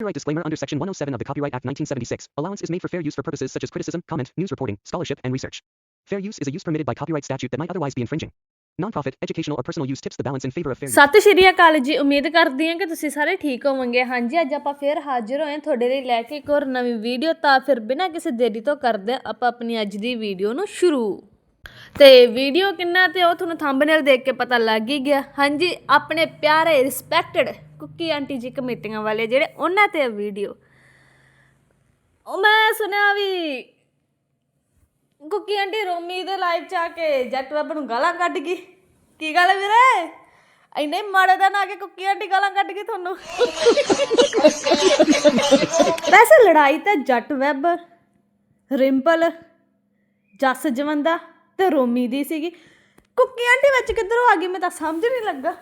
Copyright disclaimer under Section 107 of the Copyright Act 1976. Allowance is made for fair use for purposes such as criticism, comment, news reporting, scholarship, and research. Fair use is a use permitted by copyright statute that might otherwise be infringing. Nonprofit, educational, or personal use tips the balance in favor of fair use. ਸਤਿ ਸ਼੍ਰੀ ਅਕਾਲ ਜੀ ਉਮੀਦ ਕਰਦੀ ਹਾਂ ਕਿ ਤੁਸੀਂ ਸਾਰੇ ਠੀਕ ਹੋਵੋਗੇ ਹਾਂਜੀ ਅੱਜ ਆਪਾਂ ਫੇਰ ਹਾਜ਼ਰ ਹੋਏ ਹਾਂ ਤੁਹਾਡੇ ਲਈ ਲੈ ਕੇ ਇੱਕ ਹੋਰ ਨਵੀਂ ਵੀਡੀਓ ਤਾਂ ਫਿਰ ਬਿਨਾਂ ਕਿਸੇ ਦੇਰੀ ਤੋਂ ਕਰਦੇ ਹਾਂ ਆਪਾਂ ਆਪਣੀ ਅੱਜ ਦੀ ਵੀਡੀਓ ਨੂੰ ਸ਼ੁਰੂ ਤੇ ਵੀਡੀਓ ਕਿੰਨਾ ਤੇ ਉਹ ਤੁਹਾਨੂੰ ਥੰਬਨੇਲ ਦੇਖ ਕੇ ਪਤਾ ਲੱਗ ਹੀ ਗਿਆ ਹਾਂਜੀ ਆਪਣੇ ਪਿਆਰੇ ਰਿਸਪੈਕਟਡ ਕੁੱਕੀ ਆਂਟੀ ਜੀ ਕਮੇਟੀਆਂ ਵਾਲੇ ਜਿਹੜੇ ਉਹਨਾਂ ਤੇ ਵੀਡੀਓ ਉਹ ਮੈਂ ਸੁਣਿਆ ਵੀ ਕੁੱਕੀ ਆਂਟੀ ਰੋਮੀ ਦੇ ਲਾਈਵ ਚ ਆ ਕੇ ਜੱਟ ਬਾਬਾ ਨੂੰ ਗਾਲਾਂ ਕੱਢ ਗਈ। ਕੀ ਗੱਲ ਹੈ ਵੀਰੇ? ਇੰਨੇ ਮਾੜੇ ਦਿਨ ਆ ਕੇ ਕੁੱਕੀ ਆਂਟੀ ਗਾਲਾਂ ਕੱਢ ਗਈ ਤੁਹਾਨੂੰ। ਵੈਸੇ ਲੜਾਈ ਤਾਂ ਜੱਟ ਵੈਬ, ਰਿੰਪਲ, ਜੱਸ ਜਵੰਦਾ ਤੇ ਰੋਮੀ ਦੀ ਸੀਗੀ। ਕੁੱਕੀ ਆਂਟੀ ਵਿੱਚ ਕਿੱਧਰੋਂ ਆ ਗਈ? ਮੈਂ ਤਾਂ ਸਮਝ ਨਹੀਂ ਲੱਗਾ।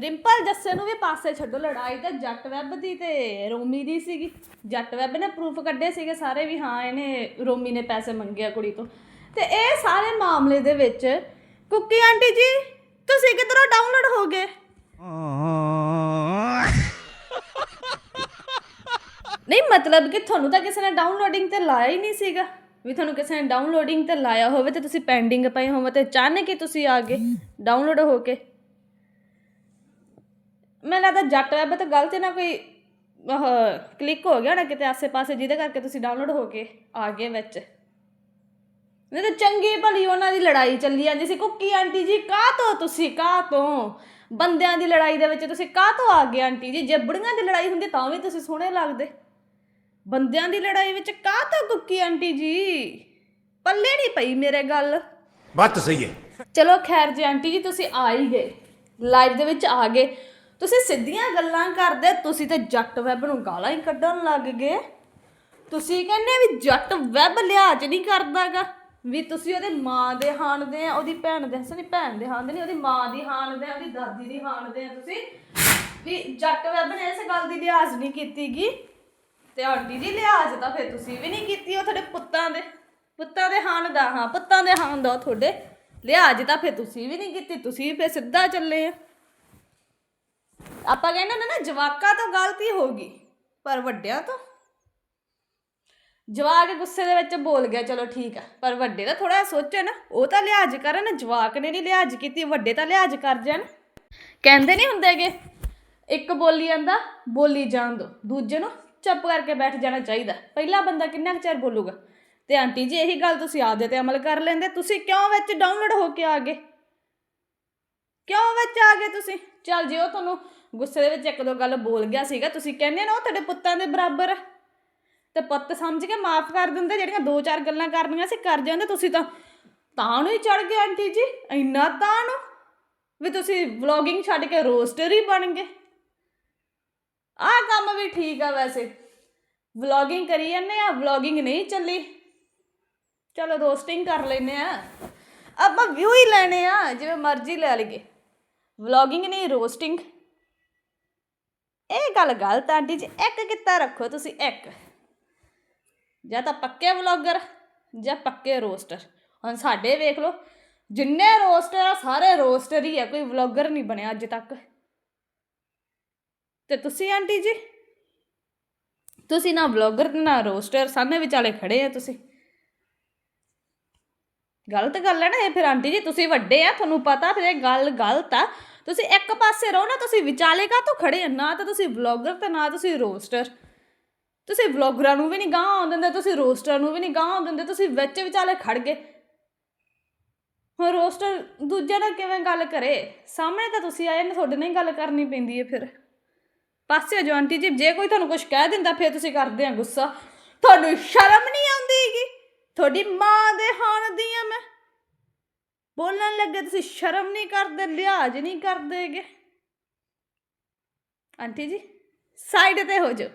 ਰਿੰਪਲ ਜੱਸੇ ਨੂੰ ਵੀ ਪਾਸੇ ਛੱਡੋ, ਲੜਾਈ ਤਾਂ ਜੱਟ ਵੈਬ ਦੀ ਤੇ ਰੋਮੀ ਦੀ ਸੀਗੀ। ਜੱਟ ਵੈਬ ਨੇ ਪ੍ਰੂਫ ਕੱਢੇ ਸੀਗੇ ਸਾਰੇ ਵੀ ਹਾਂ, ਇਹਨੇ ਰੋਮੀ ਨੇ ਪੈਸੇ ਮੰਗਿਆ ਕੁੜੀ ਤੋਂ। ਤੇ ਇਹ ਸਾਰੇ ਮਾਮਲੇ ਦੇ ਵਿੱਚ ਕੁੱਕੀ ਆਂਟੀ ਜੀ, ਤੁਸੀਂ ਕਿੱਧਰੋਂ ਡਾਊਨਲੋਡ ਹੋ ਗਏ? ਨਹੀਂ, ਮਤਲਬ ਕਿ ਤੁਹਾਨੂੰ ਤਾਂ ਕਿਸੇ ਨੇ ਡਾਊਨਲੋਡਿੰਗ ਤੇ ਲਾਇਆ ਹੀ ਨਹੀਂ ਸੀਗਾ। ਵੀ ਤੁਹਾਨੂੰ ਕਿਸੇ ਨੇ ਡਾਊਨਲੋਡਿੰਗ ਤੇ ਲਾਇਆ ਹੋਵੇ ਤੇ ਤੁਸੀਂ ਪੈਂਡਿੰਗ ਪਏ ਹੋਵੇ ਤੇ ਅਚਾਨਕ ਹੀ ਤੁਸੀਂ ਆ ਗਏ ਡਾਊਨਲੋਡ ਹੋ ਕੇ। ਮੈਨੂੰ ਲੱਗਦਾ ਜੱਟ ਵੈਬ ਤੇ ਗਲਤ ਨਾ ਕੋਈ ਆਹ ਕਲਿੱਕ ਹੋ ਗਿਆ ਨਾ ਕਿਤੇ ਆਸੇ-ਪਾਸੇ ਜਿਹਦੇ ਕਰਕੇ ਤੁਸੀਂ ਡਾਊਨਲੋਡ ਹੋ ਕੇ ਆ ਗਏ ਵਿੱਚ। ਨਹੀਂ ਤਾਂ ਚੰਗੀ ਭਲੀ ਉਹਨਾਂ ਦੀ ਲੜਾਈ ਚੱਲੀ ਜਾਂਦੀ ਸੀ। ਕੁੱਕੀ ਆਂਟੀ ਜੀ ਕਾਹ ਤੋਂ ਤੁਸੀਂ ਕਾਹ ਤੋਂ? ਬੰਦਿਆਂ ਦੀ ਲੜਾਈ ਦੇ ਵਿੱਚ ਤੁਸੀਂ ਕਾਹ ਤੋਂ ਆ ਗਏ ਆਂਟੀ ਜੀ? ਜੇ ਬੁੜੀਆਂ ਦੀ ਲੜਾਈ ਹੁੰਦੀ ਤਾਂ ਵੀ ਤੁਸੀਂ ਸੋਹਣੇ ਲੱਗਦੇ। ਬੰਦਿਆਂ ਦੀ ਲੜਾਈ ਵਿੱਚ ਕਾਹ ਤੋਂ ਕੁੱਕੀ ਆਂਟੀ ਜੀ? ਪੱਲੇ ਨਹੀਂ ਪਈ ਮੇਰੇ ਗੱਲ। ਬਾਤ ਸਹੀ ਹੈ। ਚਲੋ ਖੈਰ ਜੀ ਆਂਟੀ ਜੀ ਤੁਸੀਂ ਆ ਹੀ ਗਏ। ਲਾਈਵ ਦੇ ਵਿੱਚ ਆ ਗਏ। ਤੁਸੀਂ ਸਿੱਧੀਆਂ ਗੱਲਾਂ ਕਰਦੇ, ਤੁਸੀਂ ਤੇ ਜੱਟ ਵੈਬ ਨੂੰ ਗਾਲਾਂ ਹੀ ਕੱਢਣ ਲੱਗ ਗਏ। ਤੁਸੀਂ ਕਹਿੰਦੇ ਵੀ ਜੱਟ ਵੈਬ ਲਿਹਾਜ਼ ਨਹੀਂ ਕਰਦਾਗਾ। ਵੀ ਤੁਸੀਂ ਉਹਦੇ ਮਾਂ ਦੇ ਹਾਣ ਦੇ ਆ, ਉਹਦੀ ਭੈਣ ਦੇ ਸਨੀ ਭੈਣ ਦੇ ਹਾਣ ਦੇ ਨਹੀਂ, ਉਹਦੀ ਮਾਂ ਦੀ ਹਾਣਦੇ ਆ, ਉਹਦੀ ਦਾਦੀ ਦੀ ਹਾਣਦੇ ਆ ਤੁਸੀਂ। ਵੀ ਜੱਟ ਵੈਬ ਨੇ ਇਸ ਗੱਲ ਦੀ ਲਿਹਾਜ਼ ਨਹੀਂ ਕੀਤੀਗੀ। ਤੇ ਆਂਟੀ ਜੀ ਲਿਹਾਜ਼ ਤਾਂ ਫਿਰ ਤੁਸੀਂ ਵੀ ਨਹੀਂ ਕੀਤੀ ਉਹ ਤੁਹਾਡੇ ਪੁੱਤਾਂ ਦੇ। ਪੁੱਤਾਂ ਦੇ ਹਾਣ ਦਾ, ਹਾਂ, ਪੁੱਤਾਂ ਦੇ ਹਾਣ ਦਾ ਉਹ ਤੁਹਾਡੇ। ਲਿਹਾਜ਼ ਤਾਂ ਫਿਰ ਤੁਸੀਂ ਵੀ ਨਹੀਂ ਕੀਤੀ, ਤੁਸੀਂ ਫਿਰ ਸਿੱਧਾ ਚੱਲੇ ਆ। ਆਪਾਂ ਕਹਿੰਦੇ ਨਾ ਨਾ, ਜਵਾਕਾਂ ਤੋਂ ਗਲਤੀ ਹੋ ਗਈ, ਪਰ ਵੱਡਿਆਂ ਤੋਂ। ਜਵਾਕ ਗੁੱਸੇ ਦੇ ਵਿੱਚ ਬੋਲ ਗਿਆ, ਚਲੋ ਠੀਕ ਆ, ਪਰ ਵੱਡੇ ਤਾਂ ਥੋੜਾ ਸੋਚਣ ਉਹ ਤਾਂ ਲਿਹਾਜ਼ ਕਰਨ, ਜਵਾਕ ਨੇ ਨਹੀਂ ਲਿਹਾਜ਼ ਕੀਤੀ, ਵੱਡੇ ਤਾਂ ਲਿਹਾਜ਼ ਕਰ ਜਾਣ। ਕਹਿੰਦੇ ਨਹੀਂ ਹੁੰਦੇਗੇ ਇੱਕ ਬੋਲੀ ਜਾਂਦਾ, ਬੋਲੀ ਜਾਣ ਦੋ, ਦੂਜੇ ਨੂੰ ਚੁੱਪ ਕਰਕੇ ਬੈਠ ਜਾਣਾ ਚਾਹੀਦਾ। ਪਹਿਲਾ ਬੰਦਾ ਕਿੰਨਾ ਕੁ ਚਿਰ ਬੋਲੂਗਾ? ਤੇ ਆਂਟੀ ਜੀ, ਇਹੀ ਗੱਲ ਤੁਸੀਂ ਆਪਦੇ ਤੇ ਅਮਲ ਕਰ ਲੈਂਦੇ, ਤੁਸੀਂ ਕਿਉਂ ਵਿੱਚ ਡਾਊਨਲੋਡ ਹੋ ਕੇ ਆ ਗਏ? ਕਿਉਂ ਵਿੱਚ ਆ ਗਏ ਤੁਸੀਂ? ਚੱਲ ਜੇ ਉਹ ਤੁਹਾਨੂੰ ਗੁੱਸੇ ਦੇ ਵਿੱਚ ਇੱਕ ਦੋ ਗੱਲ ਬੋਲ ਗਿਆ ਸੀਗਾ, ਤੁਸੀਂ ਕਹਿੰਦੇ ਨਾ ਉਹ ਤੁਹਾਡੇ ਪੁੱਤਾਂ ਦੇ ਬਰਾਬਰ। ਹੈ ਤੇ ਪੁੱਤ ਸਮਝ ਕੇ ਮਾਫ ਕਰ ਦਿੰਦੇ, ਜਿਹੜੀਆਂ ਦੋ ਚਾਰ ਗੱਲਾਂ ਕਰਨੀਆਂ ਸੀ, ਕਰ ਜਾਂਦੇ ਤੁਸੀਂ ਤਾਂ। ਤਾਂ ਨੂੰ ਹੀ ਚੜ ਗਏ ਆਂਟੀ ਜੀ, ਇੰਨਾ ਤਾਂ ਨੂੰ ਵੀ ਤੁਸੀਂ ਵਲੌਗਿੰਗ ਛੱਡ ਕੇ ਰੋਸਟਰ ਹੀ ਬਣ ਗਏ। ਆਹ ਕੰਮ ਵੀ ਠੀਕ ਆ ਵੈਸੇ। ਵਲੌਗਿੰਗ ਕਰੀ ਜਾਂਦੇ ਆ ਵਲੌਗਿੰਗ ਨਹੀਂ ਚੱਲੀ। ਚਲੋ ਰੋਸਟਿੰਗ ਕਰ ਲੈਨੇ ਆ। ਆਪਾਂ ਵਿਊ ਹੀ ਲੈਣੇ ਆ, ਜਿਵੇਂ ਮਰਜ਼ੀ ਲੈ ਲਈਏ। ਵਲੌਗਿੰਗ ਨਹੀਂ ਰੋਸਟਿੰਗ ਇਹ ਗੱਲ ਗਲਤ ਆਂਟੀ ਜੀ, ਇੱਕ ਕਿੱਤਾ ਰੱਖੋ ਤੁਸੀਂ, ਇੱਕ। ਜਾਂ ਤਾਂ ਪੱਕੇ ਵਲੌਗਰ ਜਾਂ ਪੱਕੇ ਰੋਸਟਰ। ਹੁਣ ਸਾਡੇ ਵੇਖ ਲਓ, ਜਿੰਨੇ ਰੋਸਟਰ ਆ, ਸਾਰੇ ਰੋਸਟਰ ਹੀ ਆ, ਕੋਈ ਵਲੌਗਰ ਨਹੀਂ ਬਣਿਆ ਅੱਜ ਤੱਕ। ਤੇ ਤੁਸੀਂ ਆਂਟੀ ਜੀ? ਤੁਸੀਂ ਨਾ ਵਲੌਗਰ, ਨਾ ਰੋਸਟਰ, ਸਾਹਮਣੇ ਵਿਚਾਲੇ ਖੜੇ ਆ ਤੁਸੀਂ। ਗਲਤ ਗੱਲ ਹੈ ਨਾ ਇਹ ਫਿਰ ਆਂਟੀ ਜੀ, ਤੁਸੀਂ ਵੱਡੇ ਆ, ਤੁਹਾਨੂੰ ਪਤਾ ਫਿਰ ਇਹ ਗੱਲ ਗਲਤ ਆ। ਤੁਸੀਂ ਇੱਕ ਪਾਸੇ ਰਹੋ ਨਾ, ਤੁਸੀਂ ਵਿਚਾਲੇ ਕਾ ਤੋਂ ਖੜੇ ਆ? ਨਾ ਤਾਂ ਤੁਸੀਂ ਵਲੌਗਰ ਤੇ ਨਾ ਤੁਸੀਂ ਰੋਸਟਰ ਤੁਸੀਂ ਵਲੌਗਰਾਂ ਨੂੰ ਵੀ ਨਹੀਂ ਗਾਹ ਆਉਣ ਦਿੰਦੇ, ਤੁਸੀਂ ਰੋਸਟਰਾਂ ਨੂੰ ਵੀ ਨਹੀਂ ਗਾਹ ਆਉਣ ਦਿੰਦੇ, ਤੁਸੀਂ ਵਿੱਚ ਵਿਚਾਲੇ ਖੜ ਗਏ। ਹੁਣ ਰੋਸਟਰ ਦੂਜੇ ਨਾਲ ਕਿਵੇਂ ਗੱਲ ਕਰੇ? ਸਾਹਮਣੇ ਤਾਂ ਤੁਸੀਂ ਆਏ ਨੇ, ਤੁਹਾਡੇ ਨਾਲ ਹੀ ਗੱਲ ਕਰਨੀ ਪੈਂਦੀ ਹੈ ਫਿਰ। ਪਾਸੇ ਜੋ ਆਂਟੀ ਜੀ, ਜੇ ਕੋਈ ਤੁਹਾਨੂੰ ਕੁਝ ਕਹਿ ਦਿੰਦਾ, ਫਿਰ ਤੁਸੀਂ ਕਰਦੇ ਆ ਗੁੱਸਾ। ਤੁਹਾਨੂੰ ਸ਼ਰਮ ਨਹੀਂ ਆਉਂਦੀ ਹੈਗੀ? ਤੁਹਾਡੀ ਮਾਂ ਦੇ ਹਾਣ ਦੀ ਆ ਮੈਂ। ਬੋਲਣ ਲੱਗੇ ਤੁਸੀਂ ਸ਼ਰਮ ਨਹੀਂ ਕਰਦੇ ਲਿਹਾਜ਼ ਨਹੀਂ ਕਰਦੇਗੇ ਆਂਟੀ ਜੀ ਸਾਈਡ ਤੇ ਹੋ ਜਾਓ।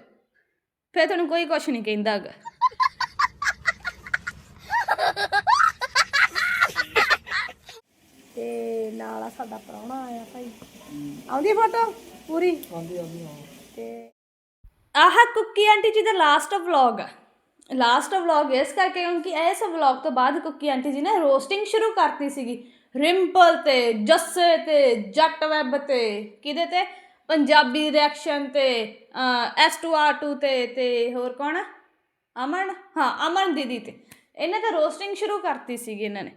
ਫਿਰ ਤੁਹਾਨੂੰ ਕੋਈ ਕੁਝ ਨਹੀਂ ਕਹਿੰਦਾਗਾ ਤੇ ਨਾਲ ਆ ਸਾਡਾ ਪ੍ਰਾਹੁਣਾ ਆਇਆ ਭਾਈ। ਆਉਂਦੀ ਫੋਟੋ ਪੂਰੀ? ਆਉਂਦੀ ਆਉਂਦੀ ਤੇ ਆਹ ਕੁੱਕੀ ਆਂਟੀ ਜੀ ਦਾ ਲਾਸਟ ਵਲੌਗ ਆ। ਲਾਸਟ ਵਲੌਗ ਇਸ ਕਰਕੇ, ਕਿਉਂਕਿ ਇਸ ਵਲੌਗ ਤੋਂ ਬਾਅਦ ਕੁੱਕੀ ਆਂਟੀ ਜੀ ਨੇ ਰੋਸਟਿੰਗ ਸ਼ੁਰੂ ਕਰਤੀ ਸੀਗੀ। ਰਿੰਪਲ ਤੇ, ਜੱਸੇ ਤੇ, ਜੱਟ ਵੈਬ ਤੇ, ਕਿਹਦੇ ਤੇ? ਪੰਜਾਬੀ ਰਿਐਕਸ਼ਨ ਤੇ S2R2 ਤੇ ਤੇ ਹੋਰ ਕੌਣ ਅਮਨ, ਹਾਂ, ਅਮਨ ਦੀਦੀ ਤੇ। ਇਹਨਾਂ ਤਾਂ ਰੋਸਟਿੰਗ ਸ਼ੁਰੂ ਕਰਤੀ ਸੀਗੀ ਇਹਨਾਂ ਨੇ।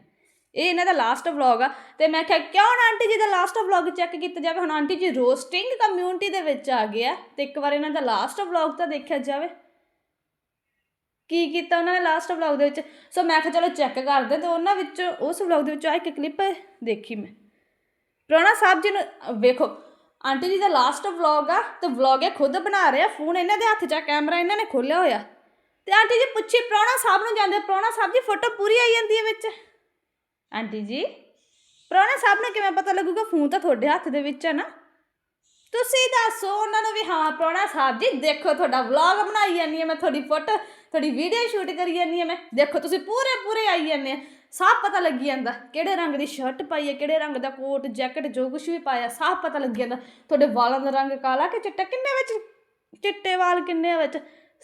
ਇਹ ਇਹਨਾਂ ਦਾ ਲਾਸਟ ਵਲੌਗ ਆ। ਤੇ ਮੈਂ ਕਿਹਾ, ਕਿਉਂ ਨਾ ਆਂਟੀ ਜੀ ਦਾ ਲਾਸਟ ਵਲੌਗ ਚੈੱਕ ਕੀਤਾ ਜਾਵੇ? ਹੁਣ ਆਂਟੀ ਜੀ ਰੋਸਟਿੰਗ ਕਮਿਊਨਿਟੀ ਦੇ ਵਿੱਚ ਆ ਗਿਆ ਤੇ ਇੱਕ ਵਾਰ ਇਹਨਾਂ ਦਾ ਲਾਸਟ ਵਲੌਗ ਤਾਂ ਦੇਖਿਆ ਜਾਵੇ। ਕੀ ਕੀਤਾ ਉਹਨਾਂ ਨੇ ਲਾਸਟ ਵਲੌਗ ਦੇ ਵਿੱਚ? ਸੋ ਮੈਂ ਕਿਹਾ ਚਲੋ ਚੈੱਕ ਕਰਦੇ ਤੇ ਉਹਨਾਂ ਵਿੱਚ, ਉਸ ਵਲੌਗ ਦੇ ਵਿੱਚ ਆ ਇੱਕ ਕਲਿੱਪ ਦੇਖੀ ਮੈਂ। ਪ੍ਰਾਣਾ ਸਾਹਿਬ ਜੀ ਨੂੰ ਵੇਖੋ, ਆਂਟੀ ਜੀ ਦਾ ਲਾਸਟ ਵਲੌਗ ਆ ਤੇ ਵਲੌਗ ਇਹ ਖੁਦ ਬਣਾ ਰਿਹਾ ਫੋਨ ਇਹਨਾਂ ਦੇ ਹੱਥ 'ਚ ਆ ਕੈਮਰਾ ਇਹਨਾਂ ਨੇ ਖੋਲਿਆ ਹੋਇਆ। ਤੇ ਆਂਟੀ ਜੀ ਪੁੱਛੀ, ਪ੍ਰਾਣਾ ਸਾਹਿਬ ਨੂੰ ਜਾਂਦੇ, ਪ੍ਰਾਣਾ ਸਾਹਿਬ ਜੀ ਫੋਟੋ ਪੂਰੀ ਆਈ ਜਾਂਦੀ ਹੈ ਵਿੱਚ? ਆਂਟੀ ਜੀ, ਪ੍ਰਾਣਾ ਸਾਹਿਬ ਨੂੰ ਕਿਵੇਂ ਪਤਾ ਲੱਗੂਗਾ? ਫੋਨ ਤਾਂ ਤੁਹਾਡੇ ਹੱਥ ਦੇ ਵਿੱਚ ਹੈ ਨਾ। ਤੁਸੀਂ ਦੱਸੋ ਉਹਨਾਂ ਨੂੰ ਵੀ ਹਾਂ ਪ੍ਰਾਹੁਣਾ ਸਾਹਿਬ ਜੀ, ਦੇਖੋ ਤੁਹਾਡਾ ਵਲੌਗ ਬਣਾਈ ਜਾਂਦੀ ਹਾਂ, ਮੈਂ ਤੁਹਾਡੀ ਫੋਟੋ ਤੁਹਾਡੀ ਵੀਡੀਓ ਸ਼ੂਟ ਕਰੀ ਜਾਂਦੀ ਹਾਂ ਮੈਂ। ਦੇਖੋ, ਤੁਸੀਂ ਪੂਰੇ ਪੂਰੇ ਆਈ ਜਾਂਦੇ ਆ। ਸਾਫ਼ ਪਤਾ ਲੱਗੀ ਜਾਂਦਾ ਕਿਹੜੇ ਰੰਗ ਦੀ ਸ਼ਰਟ ਪਾਈ ਹੈ, ਕਿਹੜੇ ਰੰਗ ਦਾ ਕੋਟ ਜੈਕਟ ਜੋ ਕੁਝ ਵੀ ਪਾਇਆ, ਸਾਫ਼ ਪਤਾ ਲੱਗੀ ਜਾਂਦਾ। ਤੁਹਾਡੇ ਵਾਲਾਂ ਦਾ ਰੰਗ ਕਾਲਾ ਕਿ ਚਿੱਟਾ? ਕਿੰਨੇ ਵਿੱਚ? ਚਿੱਟੇ ਵਾਲ ਕਿੰਨੇ ਵਿੱਚ?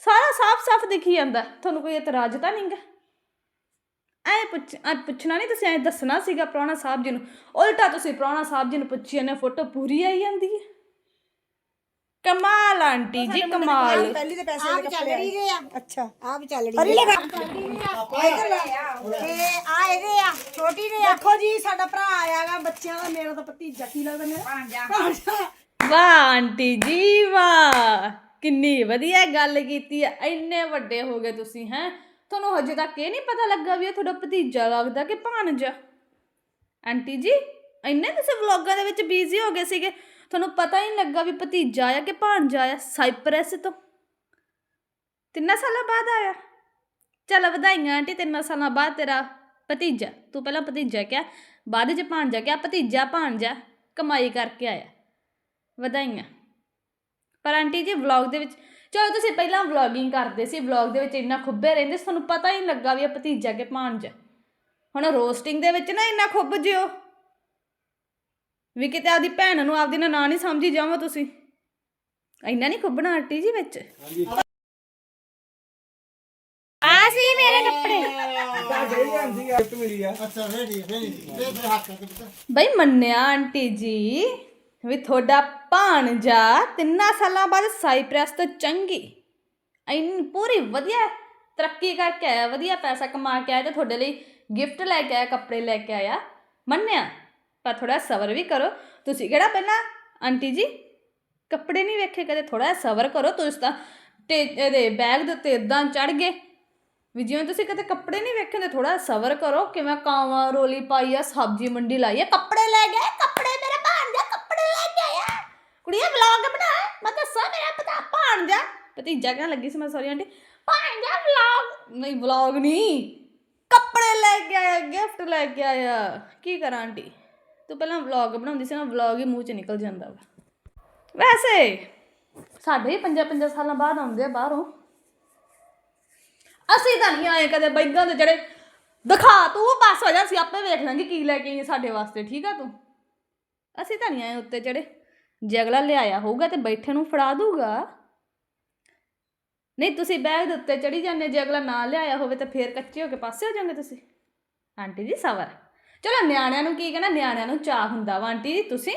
ਸਾਰਾ ਸਾਫ਼ ਸਾਫ਼ ਦਿਖੀ ਜਾਂਦਾ। ਤੁਹਾਨੂੰ ਕੋਈ ਇਤਰਾਜ਼ ਤਾਂ ਨਹੀਂਗਾ ਐ ਪੁੱਛ, ਐ ਪੁੱਛਣਾ ਨਹੀਂ ਤੁਸੀਂ ਐ ਦੱਸਣਾ ਸੀਗਾ ਪ੍ਰਾਹੁਣਾ ਸਾਹਿਬ ਜੀ ਨੂੰ। ਉਲਟਾ ਤੁਸੀਂ ਪ੍ਰਾਹੁਣਾ ਸਾਹਿਬ ਜੀ ਨੂੰ ਪੁੱਛੀ ਜਾਂਦੇ ਫੋਟੋ ਪੂਰੀ ਆਈ ਜਾਂਦੀ ਹੈ। ਕਮਾਲ ਆਂਟੀ ਜੀ ਕਮਾਲ। ਪਹਿਲੀ ਦੇ ਪੈਸੇ ਦੇ ਕੱਪੜੇ ਆਏ। ਰਹੇ ਆ। ਅੱਛਾ। ਆਪ ਚੱਲ ਰਹੀ ਲਗਾ ਇਧਰ ਲੈ ਤੇ ਆ ਇਹਦੇ ਆ ਛੋਟੀ ਦੇ ਆ। ਦੇਖੋ ਜੀ ਸਾਡਾ ਭਰਾ ਆਇਆਗਾ ਬੱਚਿਆਂ ਦਾ ਮੇਰਾ ਤਾਂ ਭਤੀਜਾ ਕੀ ਲੱਗਦਾ ਮੇਰਾ? ਭਾਂਜਾ ਵਾਹ ਆਂਟੀ ਜੀ ਵਾਹ। ਕਿੰਨੀ ਵਧੀਆ ਗੱਲ ਕੀਤੀ ਹੈ ਇੰਨੇ ਵੱਡੇ ਹੋ ਗਏ ਤੁਸੀਂ ਹੈ? ਤੁਹਾਨੂੰ ਹਜੇ ਤੱਕ ਇਹ ਨਹੀਂ ਪਤਾ ਲੱਗਾ ਵੀ ਇਹ ਤੁਹਾਡਾ ਭਤੀਜਾ ਲੱਗਦਾ ਕਿ ਭਾਣਜਾ? ਆਂਟੀ ਜੀ ਇੰਨੇ ਤੁਸੀਂ ਵਲੌਗਾਂ ਦੇ ਵਿੱਚ ਬਿਜ਼ੀ ਹੋ ਗਏ ਸੀਗੇ। ਤੁਹਾਨੂੰ ਪਤਾ ਹੀ ਨਹੀਂ ਲੱਗਾ ਵੀ ਭਤੀਜਾ ਆਇਆ ਕਿ ਭਾਣਜਾ ਆਇਆ ਸਾਈਪ੍ਰੈਸ ਤੋਂ। ਤਿੰਨਾਂ ਸਾਲਾਂ ਬਾਅਦ ਆਇਆ। ਚੱਲ ਵਧਾਈਆਂ ਆਂਟੀ, ਤਿੰਨਾਂ ਸਾਲਾਂ ਬਾਅਦ ਤੇਰਾ ਭਤੀਜਾ। ਤੂੰ ਪਹਿਲਾਂ ਭਤੀਜਾ ਕਿਹਾ, ਬਾਅਦ ਚ ਭਾਣਜਾ ਕਿਹਾ, ਭਤੀਜਾ, ਭਾਣਜਾ, ਕਮਾਈ ਕਰਕੇ ਆਇਆ। ਵਧਾਈਆਂ। ਪਰ ਆਂਟੀ ਜੀ, ਵਲੌਗ ਦੇ ਵਿੱਚ ਚਲੋ ਤੁਸੀਂ ਪਹਿਲਾਂ ਵਲੌਗਿੰਗ ਕਰਦੇ ਸੀ, ਵਲੌਗ ਦੇ ਵਿੱਚ ਇੰਨਾ ਖੁੱਬੇ ਰਹਿੰਦੇ ਤੁਹਾਨੂੰ ਪਤਾ ਹੀ ਨਹੀਂ ਲੱਗਾ ਵੀ ਇਹ ਭਤੀਜਾ ਕਿ ਭਾਣਜਾ। ਹੁਣ ਰੋਸਟਿੰਗ ਦੇ ਵਿੱਚ ਨਾ ਇੰਨਾ ਖੁੱਬ ਜਿਓ। ਵੀ ਕਿਤੇ ਆਪਦੀ ਭੈਣ ਨੂੰ ਆਪਦੀ ਨਾ ਨਹੀਂ ਸਮਝੀ ਜਾਵਾਂ ਤੁਸੀਂ। ਇੰਨਾ ਨਹੀਂ ਖੁੱਬਣਾ ਆਂਟੀ ਜੀ ਵਿੱਚ? ਆ ਸੀ ਮੇਰੇ ਕੱਪੜੇ। ਬਈ ਮੰਨਿਆ ਆਂਟੀ ਜੀ ਵੀ ਤੁਹਾਡਾ ਭਾਣਜਾ ਤਿੰਨਾਂ ਸਾਲਾਂ ਬਾਅਦ ਸਾਈਪ੍ਰੈਸ ਤੋਂ ਚੰਗੀ। ਐਨ ਪੂਰੀ ਵਧੀਆ ਤਰੱਕੀ ਕਰਕੇ ਆਇਆ, ਵਧੀਆ ਪੈਸਾ ਕਮਾ ਕੇ ਆਇਆ ਤੇ ਤੁਹਾਡੇ ਲਈ ਗਿਫਟ ਲੈ ਕੇ ਆਇਆ, ਕੱਪੜੇ ਲੈ ਕੇ ਆਇਆ। ਮੰਨਿਆ? ਪਰ ਥੋੜਾ ਸਬਰ ਵੀ ਕਰੋ। ਤੁਸੀਂ ਕਿਹੜਾ ਪਹਿਲਾਂ ਆਂਟੀ ਜੀ ਕੱਪੜੇ ਨਹੀਂ ਵੇਖੇ ਕਦੇ? ਥੋੜਾ ਸਬਰ ਕਰੋ ਤੁਸੀਂ ਤਾਂ। ਤੇ ਇਹਦੇ ਬੈਗ ਦੇ ਉੱਤੇ ਇਦਾਂ ਚੜ ਗਏ। ਵੀ ਜਿਵੇਂ ਤੁਸੀਂ ਕਦੇ ਕੱਪੜੇ ਨਹੀਂ ਵੇਖੇ ਤੇ ਥੋੜਾ ਸਬਰ ਕਰੋ। ਕਿਵੇਂ ਕਾਵਾਂ ਰੋਲੀ ਪਾਈ ਆ, ਸਬਜ਼ੀ ਮੰਡੀ ਲਾਈ ਆ। ਕੱਪੜੇ ਲੈ ਗਏ, ਕੱਪੜੇ ਮੇਰੇ ਭਾਣਜਾ ਕੱਪੜੇ ਲੈ ਕੇ ਆਇਆ ਕੁੜੀਏ ਵਲੌਗ ਬਣਾ। ਮੈਂ ਦੱਸਾਂ ਮੇਰਾ ਪਤਾ ਭਾਣਜਾ ਭਤੀਜਾ ਕਹਿਣ ਲੱਗੀ ਸੀ ਮੈਂ ਸੌਰੀ ਆਂਟੀ। ਭਾਣਜਾ ਵਲੌਗ ਨਹੀਂ ਵਲੌਗ ਨਹੀਂ। ਕੱਪੜੇ ਲੈ ਕੇ ਆਇਆ ਗਿਫਟ ਲੈ ਕੇ ਆਇਆ। ਕੀ ਕਰਾਂ ਆਂਟੀ? ਤੂੰ ਪਹਿਲਾਂ ਵਲੌਗ ਬਣਾਉਂਦੀ ਸੀ ਨਾ ਵਲੌਗ ਹੀ ਮੂੰਹ ਚ ਨਿਕਲ ਜਾਂਦਾ ਵਾ। ਵੈਸੇ ਸਾਡੇ ਹੀ ਪੰਜਾਂ ਪੰਜਾਂ ਸਾਲਾਂ ਬਾਅਦ ਆਉਂਦੇ ਆ ਬਾਹਰੋਂ। ਅਸੀਂ ਤਾਂ ਨਹੀਂ ਆਏ ਕਦੇ ਬੈਗਾਂ ਦੇ ਜਿਹੜੇ ਦਿਖਾ, ਤੂੰ ਬਸ ਹੋ ਜਾ, ਅਸੀਂ ਆਪੇ ਵੇਖ ਲਾਂਗੇ ਕੀ ਲੈ ਕੇ ਆਈ ਸਾਡੇ ਵਾਸਤੇ, ਠੀਕ ਆ ਤੂੰ? ਅਸੀਂ ਤਾਂ ਨਹੀਂ ਆਏ ਉੱਤੇ ਜਿਹੜੇ ਜੇ ਅਗਲਾ ਲਿਆਇਆ ਹੋਊਗਾ ਤੇ ਬੈਠੇ ਨੂੰ ਫੜਾ ਦੂਗਾ ਨਹੀਂ, ਤੁਸੀਂ ਬੈਗ ਦੇ ਉੱਤੇ ਚੜੀ ਜਾਂਦੇ, ਜੇ ਅਗਲਾ ਨਾ ਲਿਆਇਆ ਹੋਵੇ ਤਾਂ ਫੇਰ ਕੱਚੇ ਹੋ ਕੇ ਪਾਸੇ ਹੋ ਜਾਓਗੇ ਤੁਸੀਂ। ਆਂਟੀ ਜੀ, ਸਬਰ। ਚਲੋ ਨਿਆਣਿਆਂ ਨੂੰ ਕੀ ਕਹਿਣਾ, ਨਿਆਣਿਆਂ ਨੂੰ ਚਾਹ ਹੁੰਦਾ ਵਾ ਆਂਟੀ ਜੀ ਤੁਸੀਂ?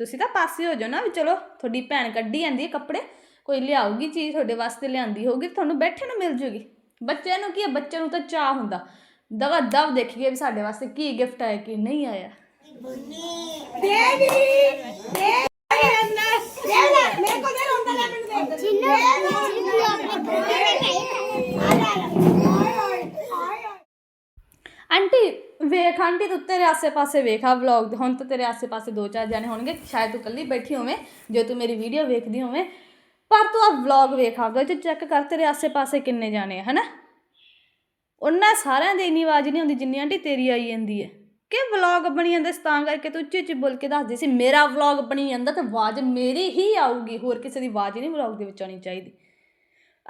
ਤੁਸੀਂ ਤਾਂ ਪਾਸੇ ਹੋ ਜਾਓ ਨਾ ਵੀ ਚਲੋ, ਤੁਹਾਡੀ ਭੈਣ ਕੱਢੀ ਜਾਂਦੀ ਹੈ ਕੱਪੜੇ, ਕੋਈ ਲਿਆਊਗੀ ਚੀਜ਼ ਤੁਹਾਡੇ ਵਾਸਤੇ ਲਿਆਂਦੀ ਹੋਊਗੀ, ਤੁਹਾਨੂੰ ਬੈਠੇ ਨੂੰ ਮਿਲ ਜੂਗੀ। ਬੱਚਿਆਂ ਨੂੰ ਕੀ ਹੈ, ਬੱਚਿਆਂ ਨੂੰ ਤਾਂ ਚਾਹ ਹੁੰਦਾ। ਦਵਾ ਦਵ ਦੇਖੀਏ ਵੀ ਸਾਡੇ ਵਾਸਤੇ ਕੀ ਗਿਫਟ ਆਇਆ, ਕੀ ਨਹੀਂ ਆਇਆ। ਮੇਰੇ ਕੋਲ ਦੇ ਰੋਂਦਾ ਲੈ ਮੈਨੂੰ ਦੇ ਆਂਟੀ ਵੇਖ ਆਂਟੀ ਤੂੰ ਤੇਰੇ ਆਸੇ-ਪਾਸੇ ਵੇਖ ਵੇਖਾ ਵਲੌਗ ਹੁਣ ਤਾਂ ਤੇਰੇ ਆਸੇ-ਪਾਸੇ ਦੋ ਚਾਰ ਜਾਣੇ ਹੋਣਗੇ, ਸ਼ਾਇਦ ਤੂੰ ਇਕੱਲੀ ਬੈਠੀ ਹੋਵੇਂ, ਜੇ ਤੂੰ ਮੇਰੀ ਵੀਡੀਓ ਵੇਖਦੀ ਹੋਵੇਂ, ਪਰ ਤੂੰ ਆ ਵਲੌਗ ਵੇਖ ਆਪਦਾ ਤੇ ਚੈੱਕ ਕਰ ਤੇਰੇ ਆਸੇ-ਪਾਸੇ ਕਿੰਨੇ ਜਾਣੇ ਆ, ਹਨਾ? ਉਹਨਾਂ ਸਾਰਿਆਂ ਦੀ ਇੰਨੀ ਆਵਾਜ਼ ਨਹੀਂ ਆਉਂਦੀ ਜਿੰਨੀ ਆਂਟੀ ਤੇਰੀ ਆਈ ਜਾਂਦੀ ਹੈ। ਕਿ ਵਲੌਗ ਬਣੀ ਜਾਂਦਾ ਤਾਂ ਕਰਕੇ ਤੂੰ ਉੱਚੀ ਉੱਚੀ ਬੋਲ ਕੇ ਦੱਸਦੀ ਸੀ, ਮੇਰਾ ਵਲੌਗ ਬਣੀ ਜਾਂਦਾ ਤੇ ਆਵਾਜ਼ ਮੇਰੀ ਹੀ ਆਊਗੀ, ਹੋਰ ਕਿਸੇ ਦੀ ਆਵਾਜ਼ ਨਹੀਂ ਵਲੌਗ ਦੇ ਵਿੱਚ ਆਉਣੀ ਚਾਹੀਦੀ।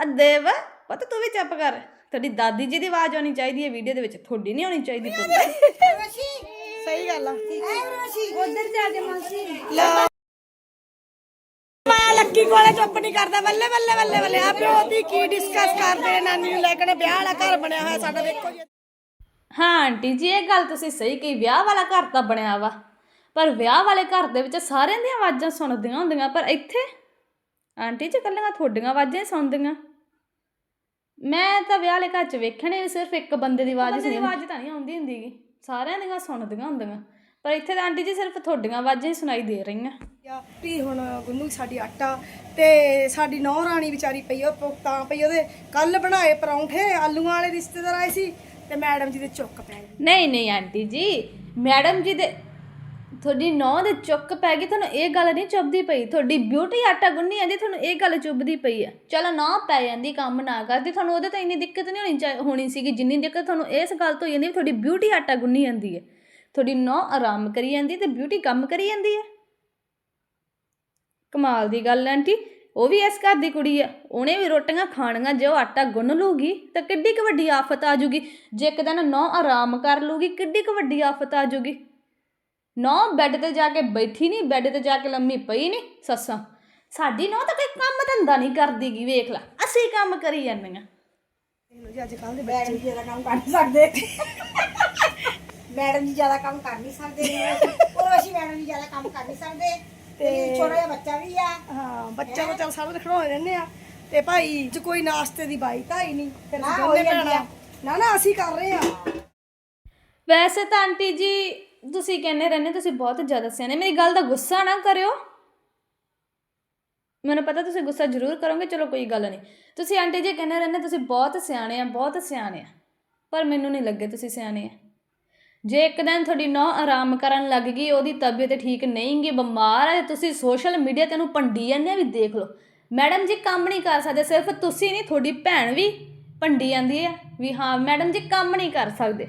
ਆ ਦੇਵ, ਪਤਾ ਤੂੰ ਵੀ ਚੁੱਪ ਕਰ। ਤੁਹਾਡੀ ਦਾਦੀ ਜੀ ਦੀ ਆਵਾਜ਼ ਆਉਣੀ ਚਾਹੀਦੀ ਹੈ ਵੀਡੀਓ ਦੇ ਵਿੱਚ ਤੁਹਾਡੀ ਨਹੀਂ ਆਉਣੀ ਚਾਹੀਦੀ ਸਹੀ ਗੱਲ ਆ। ਉਧਰ ਜਾ ਕੇ ਮਾਸੀ। ਮੈਂ ਲੱਕੀ ਕੋਲੇ ਚੁੱਪ ਨਹੀਂ ਕਰਦਾ। ਬੱਲੇ ਬੱਲੇ ਬੱਲੇ ਬੱਲੇ। ਆ ਪਿਓ ਦੀ ਕੀ ਡਿਸਕਸ ਕਰਦੇ ਨਾਨੀ ਨੂੰ ਲੈ ਕੇ? ਨੇ ਵਿਆਹ ਵਾਲਾ ਘਰ ਬਣਿਆ ਹੋਇਆ ਸਾਡਾ ਵੇਖੋ ਜੀ। ਹਾਂ ਆਂਟੀ ਜੀ ਇਹ ਗੱਲ ਤੁਸੀਂ ਸਹੀ ਕਹੀ। ਵਿਆਹ ਵਾਲਾ ਘਰ ਤਾਂ ਬਣਿਆ ਵਾ। ਪਰ ਵਿਆਹ ਵਾਲੇ ਘਰ ਦੇ ਵਿੱਚ ਸਾਰਿਆਂ ਦੀਆਂ ਆਵਾਜ਼ਾਂ ਸੁਣਦੀਆਂ ਹੁੰਦੀਆਂ ਪਰ ਇੱਥੇ ਆਂਟੀ ਜੀ ਕੱਲੀਆਂ ਤੁਹਾਡੀਆਂ ਆਵਾਜ਼ਾਂ ਹੀ ਸੁਣਦੀਆਂ। ਮੈਂ ਤਾਂ ਵਿਆਹ ਵਾਲੇ ਘਰ 'ਚ ਵੇਖਣੇ ਵੀ ਸਿਰਫ ਇੱਕ ਬੰਦੇ ਦੀ ਆਵਾਜ਼ ਹੀ ਸੁਣੀ। ਆਵਾਜ਼ ਤਾਂ ਨਹੀਂ ਆਉਂਦੀ ਹੁੰਦੀਗੀ ਸਾਰਿਆਂ ਦੀਆਂ ਸੁਣਦੀਆਂ ਹੁੰਦੀਆਂ। ਪਰ ਇੱਥੇ ਤਾਂ ਆਂਟੀ ਜੀ ਸਿਰਫ ਤੁਹਾਡੀਆਂ ਆਵਾਜ਼ਾਂ ਹੀ ਸੁਣਾਈ ਦੇ ਰਹੀਆਂ। ਟੀ ਹੁਣ ਗੁੰਨੂ ਸਾਡੀ ਆਟਾ ਤੇ ਸਾਡੀ ਨੌ ਰਾਣੀ ਵਿਚਾਰੀ ਪਈ ਉਹ ਤਾਂ ਪਈ ਉਹਦੇ ਕੱਲ ਬਣਾਏ ਪਰੌਂਠੇ ਆਲੂਆਂ ਵਾਲੇ ਰਿਸ਼ਤੇਦਾਰ ਆਏ ਸੀ ਤੇ ਮੈਡਮ ਜੀ ਦੇ ਚੁੱਕ ਪੈ ਗਈ ਨਹੀਂ ਨਹੀਂ ਆਂਟੀ ਜੀ ਮੈਡਮ ਜੀ ਦੇ ਤੁਹਾਡੀ ਨੌ ਦੇ ਚੁੱਕ ਪੈ ਗਈ, ਤੁਹਾਨੂੰ ਇਹ ਗੱਲ ਨਹੀਂ ਚੁੱਭਦੀ ਪਈ। ਤੁਹਾਡੀ ਬਿਊਟੀ ਆਟਾ ਗੁੰਨੀ ਜਾਂਦੀ, ਤੁਹਾਨੂੰ ਇਹ ਗੱਲ ਚੁੱਭਦੀ ਪਈ ਆ ਚਲੋ ਨਾ ਪੈ ਜਾਂਦੀ, ਕੰਮ ਨਾ ਕਰਦੀ, ਤੁਹਾਨੂੰ ਉਹਦੇ ਤਾਂ ਇੰਨੀ ਦਿੱਕਤ ਨਹੀਂ ਹੋਣੀ ਚਾਹੀ ਹੋਣੀ ਸੀਗੀ, ਜਿੰਨੀ ਦਿੱਕਤ ਤੁਹਾਨੂੰ ਇਸ ਗੱਲ ਤੋਂ ਹੋਈ ਜਾਂਦੀ ਵੀ ਤੁਹਾਡੀ ਬਿਊਟੀ ਆਟਾ ਗੁੰਨੀ ਜਾਂਦੀ ਹੈ। ਤੁਹਾਡੀ ਨੌ ਆਰਾਮ ਕਰੀ ਜਾਂਦੀ ਤੇ ਬਿਊਟੀ ਕੰਮ ਕਰੀ ਜਾਂਦੀ ਹੈ। ਕਮਾਲ ਦੀ ਗੱਲ ਆਂਟੀ। ਉਹ ਵੀ ਇਸ ਘਰ ਦੀ ਕੁੜੀ ਆ ਉਹਨੇ ਵੀ ਰੋਟੀਆਂ ਖਾਣੀਆਂ, ਜੇ ਉਹ ਆਟਾ ਗੁੰਨ ਲੂਗੀ ਤਾਂ ਕਿੱਡੀ ਕੁ ਵੱਡੀ ਆਫਤ ਆ ਜੂਗੀ ਜੇ ਇੱਕ ਦਿਨ ਨੌ ਆਰਾਮ ਕਰ ਲੂਗੀ ਕਿੱਡੀ ਕੁ ਵੱਡੀ ਆਫਤ ਆ ਜੂਗੀ ਨੌ ਬੈੱਡ ਤੇ ਜਾ ਕੇ ਬੈਠੀ ਨਹੀਂ ਬੈੱਡ ਤੇ ਜਾ ਕੇ ਲੰਮੀ ਪਈ ਨਹੀਂ ਸੱਸਾਂ। ਸਾਡੀ ਨੌ ਤਾਂ ਕੋਈ ਕੰਮ ਧੰਦਾ ਨਹੀਂ ਕਰਦੀਗੀ ਵੇਖ ਲੈ ਅਸੀਂ ਕੰਮ ਕਰੀ ਜਾਂਦੀਆਂ ਦੇਖ ਲਓ ਜੀ ਅੱਜ ਕੱਲ ਦੇ ਮੈਡਮ ਜੀ ਜ਼ਿਆਦਾ ਕੰਮ ਕਰ ਨਹੀਂ ਸਕਦੇ। ਮੈਡਮ ਜੀ ਜ਼ਿਆਦਾ ਕੰਮ ਕਰ ਨਹੀਂ ਸਕਦੇ ਉਹ ਅਸੀਂ ਮੈਡਮ ਜੀ ਜ਼ਿਆਦਾ ਕੰਮ ਕਰ ਨਹੀਂ ਸਕਦੇ। ਤੇ ਛੋਟਾ ਜਿਹਾ ਬੱਚਾ ਵੀ ਆ। ਹਾਂ ਬੱਚਾ ਤਾਂ ਚੱਲ ਸਾਰਾ ਦਿਨ ਖੜੋਏ ਰਹਿੰਦੇ ਆ। ਤੇ ਭਾਈ ਜੇ ਕੋਈ ਨਾਸ਼ਤੇ ਦੀ ਬਾਈ ਤਾਂ ਹੀ ਨਹੀਂ ਫਿਰ ਨਾ, ਅਸੀਂ ਹੋਈ ਦੋਨੇ ਜਾਂਦੀ ਭੈਣਾਂ। ਆ। ਨਾ ਨਾ ਅਸੀਂ ਕਰ ਰਹੇ ਆ। ਵੈਸੇ ਤਾਂ ਆਂਟੀ ਜੀ ਤੁਸੀਂ ਕਹਿੰਦੇ ਰਹਿੰਦੇ ਤੁਸੀਂ ਬਹੁਤ ਜ਼ਿਆਦਾ ਸਿਆਣੇ। ਮੇਰੀ ਗੱਲ ਦਾ ਗੁੱਸਾ ਨਾ ਕਰਿਓ। ਮੈਨੂੰ ਪਤਾ ਤੁਸੀਂ ਗੁੱਸਾ ਜ਼ਰੂਰ ਕਰੋਗੇ, ਚਲੋ ਕੋਈ ਗੱਲ ਨਹੀਂ। ਤੁਸੀਂ ਆਂਟੀ ਜੀ ਕਹਿੰਦੇ ਰਹਿੰਦੇ ਤੁਸੀਂ ਬਹੁਤ ਸਿਆਣੇ ਆ, ਬਹੁਤ ਸਿਆਣੇ ਆ। ਪਰ ਮੈਨੂੰ ਨਹੀਂ ਲੱਗੇ ਤੁਸੀਂ ਸਿਆਣੇ ਆ। ਜੇ ਇੱਕ ਦਿਨ ਤੁਹਾਡੀ ਨੌ ਆਰਾਮ ਕਰਨ ਲੱਗ ਗਈ, ਉਹਦੀ ਤਬੀਅਤ ਠੀਕ ਨਹੀਂ ਗਈ ਬਿਮਾਰ ਹੈ ਤੁਸੀਂ ਸੋਸ਼ਲ ਮੀਡੀਆ ਤੇ ਉਹਨੂੰ ਭੰਡੀ ਜਾਂਦੇ ਵੀ ਦੇਖ ਲਓ। ਮੈਡਮ ਜੀ ਕੰਮ ਨਹੀਂ ਕਰ ਸਕਦੇ, ਸਿਰਫ ਤੁਸੀਂ ਨਹੀਂ, ਤੁਹਾਡੀ ਭੈਣ ਵੀ ਭੰਡੀ ਜਾਂਦੀ ਹੈ ਵੀ ਹਾਂ, ਮੈਡਮ ਜੀ ਕੰਮ ਨਹੀਂ ਕਰ ਸਕਦੇ।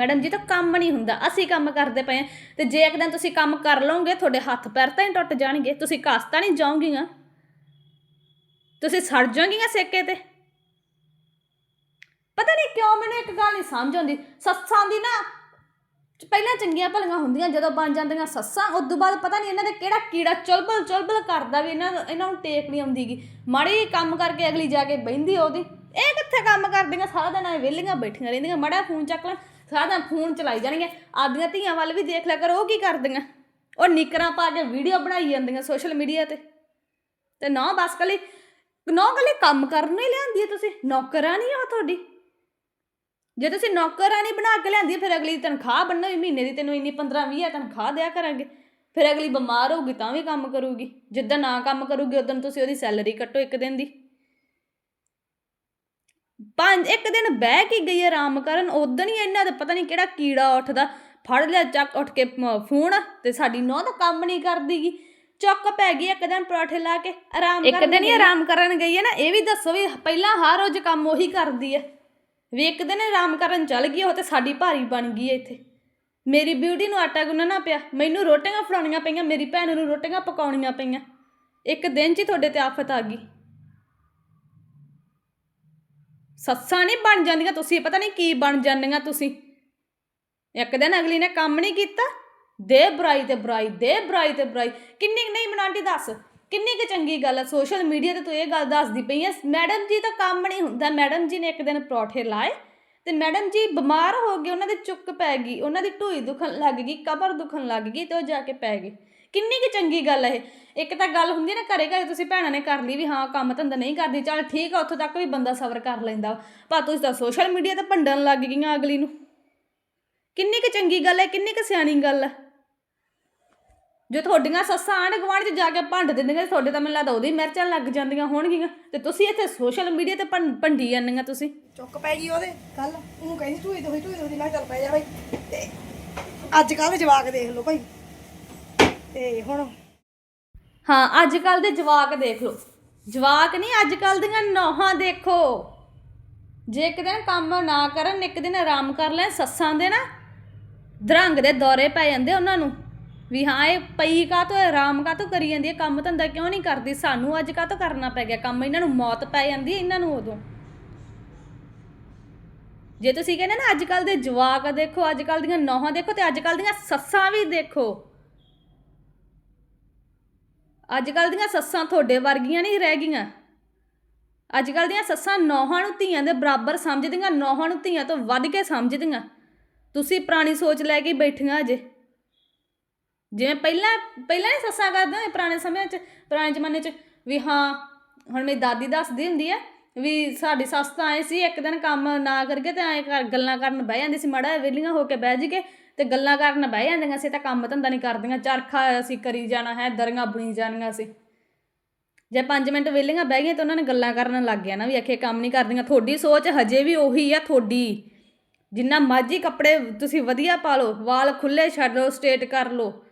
ਮੈਡਮ ਜੀ ਤਾਂ ਕੰਮ ਨਹੀਂ ਹੁੰਦਾ। ਅਸੀਂ ਕੰਮ ਕਰਦੇ ਪਏ ਹਾਂ ਤੇ ਜੇ ਇੱਕ ਦਿਨ ਤੁਸੀਂ ਕੰਮ ਕਰ ਲਓਗੇ, ਤੁਹਾਡੇ ਹੱਥ ਪੈਰ ਤਾਂ ਹੀ ਟੁੱਟ ਜਾਣਗੇ। ਤੁਸੀਂ ਘਸ ਤਾਂ ਨਹੀਂ ਜਾਓਗੀਆਂ। ਤੁਸੀਂ ਸੜ ਜਾਓਗੀਆਂ ਸੇਕੇ ਤੇ। ਪਤਾ ਨਹੀਂ ਕਿਉਂ ਮੈਨੂੰ ਇੱਕ ਗੱਲ ਨਹੀਂ ਸਮਝ ਆਉਂਦੀ। ਸੱਸਾਂ ਦੀ ਨਾ ਪਹਿਲਾਂ ਚੰਗੀਆਂ ਭਲੀਆਂ ਹੁੰਦੀਆਂ, ਜਦੋਂ ਬਣ ਜਾਂਦੀਆਂ ਸੱਸਾਂ। ਉਸ ਤੋਂ ਬਾਅਦ ਪਤਾ ਨਹੀਂ ਇਹਨਾਂ ਦੇ ਕਿਹੜਾ ਕੀੜਾ ਚੁਲਬਲ ਚੁਲਬਲ ਕਰਦਾ ਵੀ ਇਹਨਾਂ ਨੂੰ ਇਹਨਾਂ ਨੂੰ ਟੇਕ ਨਹੀਂ ਆਉਂਦੀਗੀ ਮਾੜੀ ਕੰਮ ਕਰਕੇ ਅਗਲੀ ਜਾ ਕੇ ਬਹਿੰਦੀ ਉਹਦੀ। ਇਹ ਕਿੱਥੇ ਕੰਮ ਕਰਦੀਆਂ? ਸਾਰਾ ਦਿਨ ਐ ਵਿਹਲੀਆਂ ਬੈਠੀਆਂ ਰਹਿੰਦੀਆਂ। ਮੜਾ ਫੋਨ ਚੱਕ ਲੈਣ। ਸਾਰਾ ਦਿਨ ਫੋਨ ਚਲਾਈ ਜਾਣਗੀਆਂ। ਆਪਦੀਆਂ ਧੀਆਂ ਵੱਲ ਵੀ ਦੇਖ ਲਿਆ ਕਰੋ, ਉਹ ਕੀ ਕਰਦੀਆਂ। ਉਹ ਨਿਕਰਾਂ ਪਾ ਕੇ ਵੀਡੀਓ ਬਣਾਈ ਜਾਂਦੀਆਂ ਸੋਸ਼ਲ ਮੀਡੀਆ ਤੇ। ਤੇ ਨਾ ਬਸ ਕਲੀ, ਨਾ ਕਲੀ ਕੰਮ ਕਰਨ ਨੂੰ ਹੀ ਲਿਆਂਦੀ ਹੈ ਤੁਸੀਂ। ਨੌਕਰਾਂ ਨਹੀਂ ਆ ਤੁਹਾਡੀ। ਜੇ ਤੁਸੀਂ ਨੌਕਰਾਨੀ ਬਣਾ ਕੇ ਲਿਆਂਦੀ, ਫਿਰ ਅਗਲੀ ਤਨਖਾਹ ਬੰਨੋ ਮਹੀਨੇ ਦੀ ਤੈਨੂੰ ਇੰਨੀ 15 20 ਤਨਖਾਹ ਦਿਆ ਕਰਾਂਗੇ। ਫਿਰ ਅਗਲੀ ਬਿਮਾਰ ਹੋਊਗੀ ਤਾਂ ਵੀ ਕੰਮ ਕਰੂਗੀ। ਜਿੱਦਾਂ ਨਾ ਕੰਮ ਕਰੂਗੀ, ਉਦੋਂ ਤੁਸੀਂ ਉਹਦੀ ਸੈਲਰੀ ਕੱਟੋ ਇੱਕ ਦਿਨ ਦੀ। ਪੰਜ ਇੱਕ ਦਿਨ ਬਹਿ ਕੇ ਗਈ ਆਰਾਮ ਕਰਨ ਉਦੋਂ ਹੀ ਇਹਨਾਂ ਦਾ ਪਤਾ ਨਹੀਂ ਕਿਹੜਾ ਕੀੜਾ ਉੱਠਦਾ ਫੜ ਲਿਆ ਚੱਕ ਉੱਠ ਕੇ ਫੋਨ ਤੇ ਸਾਡੀ ਨੌ ਤਾਂ ਕੰਮ ਨਹੀਂ ਕਰਦੀਗੀ। ਚੁੱਕ ਪੈ ਗਈ ਇੱਕ ਦਿਨ ਪਰੌਠੇ ਲਾ ਕੇ ਆਰਾਮ ਇੱਕ ਦਿਨ ਹੀ ਆਰਾਮ ਕਰਨ ਗਈ ਹੈ ਨਾ ਇਹ ਵੀ ਦੱਸੋ ਵੀ ਪਹਿਲਾਂ ਹਰ ਰੋਜ਼ ਕੰਮ ਉਹੀ ਕਰਦੀ ਹੈ। ਵੀ ਇੱਕ ਦਿਨ ਆਰਾਮ ਕਰਨ ਚੱਲ ਗਈ ਉਹ ਤੇ ਸਾਡੀ ਭਾਰੀ ਬਣ ਗਈ ਹੈ ਇੱਥੇ। ਮੇਰੀ ਬਿਊਟੀ ਨੂੰ ਆਟਾ ਗੁੰਨਣਾ ਪਿਆ ਮੈਨੂੰ ਰੋਟੀਆਂ ਫੜਾਉਣੀਆਂ ਪਈਆਂ ਮੇਰੀ ਭੈਣ ਨੂੰ ਰੋਟੀਆਂ ਪਕਾਉਣੀਆਂ ਪਈਆਂ। ਇੱਕ ਦਿਨ 'ਚ ਹੀ ਤੁਹਾਡੇ ਤੇ ਆਫਤ ਆ ਗਈ। ਸੱਸਾਂ ਨਹੀਂ ਬਣ ਜਾਂਦੀਆਂ, ਤੁਸੀਂ ਪਤਾ ਨਹੀਂ ਕੀ ਬਣ ਜਾਂਦੀਆਂ ਤੁਸੀਂ। ਇੱਕ ਦਿਨ ਅਗਲੀ ਨੇ ਕੰਮ ਨਹੀਂ ਕੀਤਾ, ਦੇ ਬੁਰਾਈ ਤੇ ਬੁਰਾਈ, ਦੇ ਬੁਰਾਈ ਤੇ ਬੁਰਾਈ। ਕਿੰਨੀ ਕੁ ਨਹੀਂ ਮਨਾਂਟੀ ਦੱਸ, ਕਿੰਨੀ ਕੁ ਚੰਗੀ ਗੱਲ ਹੈ ਸੋਸ਼ਲ ਮੀਡੀਆ ਤੇ ਤੂੰ ਇਹ ਗੱਲ ਦੱਸਦੀ ਪਈ ਹੈ ਮੈਡਮ ਜੀ ਤਾਂ ਕੰਮ ਨਹੀਂ ਹੁੰਦਾ, ਮੈਡਮ ਜੀ ਨੇ ਇੱਕ ਦਿਨ ਪਰੌਠੇ ਲਾਏ ਤੇ ਮੈਡਮ ਜੀ ਬਿਮਾਰ ਹੋ ਗਏ ਉਹਨਾਂ ਦੇ ਚੁੱਕ ਪੈ ਗਈ, ਉਹਨਾਂ ਦੀ ਢੂਈ ਦੁਖਣ ਲੱਗ ਗਈ, ਕਬਰ ਦੁਖਣ ਲੱਗ ਗਈ ਤੇ ਉਹ ਜਾ ਕੇ ਪੈ ਗਈ ਕਿੰਨੀ ਕੁ ਚੰਗੀ ਗੱਲ ਹੈ ਇਹ ਇੱਕ ਤਾਂ ਗੱਲ ਹੁੰਦੀ ਨਾ ਘਰੇ ਘਰੇ ਤੁਸੀਂ ਭੈਣਾਂ ਨੇ ਕਰ ਲਈ ਵੀ ਹਾਂ ਕੰਮ ਧੰਦਾ ਨਹੀਂ ਕਰਦੀ ਚੱਲ ਠੀਕ ਆ ਉੱਥੋਂ ਤੱਕ ਵੀ ਬੰਦਾ ਸਬਰ ਕਰ ਲੈਂਦਾ ਪਰ ਤੁਸੀਂ ਤਾਂ ਸੋਸ਼ਲ ਮੀਡੀਆ ਤੇ ਭੰਡਣ ਲੱਗ ਗਈਆਂ ਅਗਲੀ ਨੂੰ ਕਿੰਨੀ ਕੁ ਚੰਗੀ ਗੱਲ ਹੈ ਕਿੰਨੀ ਕੁ ਸਿਆਣੀ ਗੱਲ ਹੈ ਜੋ ਤੁਹਾਡੀਆਂ ਸੱਸਾਂ ਆਂਢ ਗੁਆਂਢ 'ਚ ਜਾ ਕੇ ਭੰਡ ਦਿੰਦੀਆਂ ਤੁਹਾਡੇ ਤਾਂ ਮੈਨੂੰ ਲੱਗਦਾ ਉਹਦੀ ਮਿਰਚਾਂ ਲੱਗ ਜਾਂਦੀਆਂ ਹੋਣਗੀਆਂ ਤੇ ਤੁਸੀਂ ਇੱਥੇ ਸੋਸ਼ਲ ਮੀਡੀਆ ਤੇ ਭੰਡੀ ਜਾਂਦੀਆਂ ਤੁਸੀਂ ਚੁੱਕ ਪੈ ਗਈ ਉਹਦੇ ਕੱਲ ਉਹਨੂੰ ਕਹਿੰਦੀ ਢੂਈ ਦੋਈ ਢੂਈ ਦੋਈ ਮੈਂ ਚੱਲ ਪੈ ਜਾ ਭਾਈ ਤੇ ਅੱਜ ਕੱਲ ਜਵਾਕ ਦੇਖ ਲਓ ਭਾਈ ਤੇ ਹੁਣ ਹਾਂ ਅੱਜ ਕੱਲ ਦੇ ਜਵਾਕ ਦੇਖ ਲਓ। ਜਵਾਕ ਨਹੀਂ ਅੱਜ ਕੱਲ ਦੀਆਂ ਨੌਹਾਂ ਦੇਖੋ। ਜੇ ਇੱਕ ਦਿਨ ਕੰਮ ਨਾ ਕਰਨ, ਇੱਕ ਦਿਨ ਆਰਾਮ ਕਰ ਲੈਣ, ਸੱਸਾਂ ਦੇ ਨਾ ਦਰੰਗ ਦੇ ਦੌਰੇ ਪੈ ਜਾਂਦੇ ਉਹਨਾਂ ਨੂੰ। ਵੀ ਹਾਂ, ਇਹ ਪਈ ਕਾ ਤੋਂ ਆਰਾਮ ਕਾ ਤੋਂ ਕਰੀ ਜਾਂਦੀ ਹੈ? ਕੰਮ ਧੰਦਾ ਕਿਉਂ ਨਹੀਂ ਕਰਦੀ? ਸਾਨੂੰ ਅੱਜ ਕਾ ਤੋਂ ਕਰਨਾ ਪੈ ਗਿਆ ਕੰਮ? ਇਹਨਾਂ ਨੂੰ ਮੌਤ ਪੈ ਜਾਂਦੀ ਹੈ, ਇਹਨਾਂ ਨੂੰ ਉਦੋਂ। ਜੇ ਤੁਸੀਂ ਕਹਿੰਦੇ ਨਾ ਅੱਜ ਕੱਲ ਦੇ ਜਵਾਕ ਦੇਖੋ ਅੱਜ ਕੱਲ ਦੀਆਂ ਨੌਹਾਂ ਦੇਖੋ ਤੇ ਅੱਜ ਕੱਲ ਦੀਆਂ ਸੱਸਾਂ ਵੀ ਦੇਖੋ। ਅੱਜ ਕੱਲ ਦੀਆਂ ਸੱਸਾਂ ਤੁਹਾਡੇ ਵਰਗੀਆਂ ਨਹੀਂ ਰਹਿ ਗਈਆਂ। ਅੱਜ ਕੱਲ ਦੀਆਂ ਸੱਸਾਂ ਨੌਹਾਂ ਨੂੰ ਧੀਆਂ ਦੇ ਬਰਾਬਰ ਸਮਝਦੀਆਂ, ਨੌਹਾਂ ਨੂੰ ਧੀਆਂ ਤੋਂ ਵੱਧ ਕੇ ਸਮਝਦੀਆਂ। ਤੁਸੀਂ ਪੁਰਾਣੀ ਸੋਚ ਲੈ ਕੇ ਬੈਠੀਆਂ ਅਜੇ। ਜਿਵੇਂ ਪਹਿਲਾਂ ਪਹਿਲਾਂ ਹੀ ਸੱਸਾਂ ਕਰਦੀਆਂ ਸੀ ਪੁਰਾਣੇ ਸਮਿਆਂ 'ਚ, ਪੁਰਾਣੇ ਜ਼ਮਾਨੇ 'ਚ ਵੀ ਹਾਂ, ਹੁਣ ਮੇਰੀ ਦਾਦੀ ਦੱਸਦੀ ਹੁੰਦੀ ਹੈ ਵੀ ਸਾਡੀ ਸੱਸ ਤਾਂ ਆਏ ਸੀ, ਇੱਕ ਦਿਨ ਕੰਮ ਨਾ ਕਰਕੇ ਤੇ ਐਂ ਕਰ ਗੱਲਾਂ ਕਰਨ ਬਹਿ ਜਾਂਦੀ ਸੀ, ਮੜਾ ਵਿਹਲੀਆਂ ਹੋ ਕੇ ਬਹਿ ਜੀਗੇ ਤੇ ਗੱਲਾਂ ਕਰਨ ਬਹਿ ਜਾਂਦੀਆਂ ਸੀ, ਤਾਂ ਕੰਮ ਧੰਦਾ ਨਹੀਂ ਕਰਦੀਆਂ, ਚਰਖਾ ਅਸੀਂ ਕਰੀ ਜਾਣਾ ਹੈ, ਦਰੀਆਂ ਬੁਣੀ ਜਾਣੀਆਂ ਸੀ। ਜੇ 5 ਮਿੰਟ ਵਿਹਲੀਆਂ ਬਹਿ ਗਈਆਂ ਤਾਂ ਉਹਨਾਂ ਨੇ ਗੱਲਾਂ ਕਰਨ ਲੱਗ ਗਿਆ ਨਾ ਵੀ ਆਖੇ ਕੰਮ ਨਹੀਂ ਕਰਦੀਆਂ। ਤੁਹਾਡੀ ਸੋਚ ਹਜੇ ਵੀ ਉਹੀ ਆ, ਤੁਹਾਡੀ। ਜਿੰਨਾ ਮਰਜ਼ੀ ਕੱਪੜੇ ਤੁਸੀਂ ਵਧੀਆ ਪਾ ਲਓ, ਵਾਲ ਖੁੱਲੇ ਛੱਡ ਲਓ ਸਟ੍ਰੇਟ ਕਰ ਲਓ।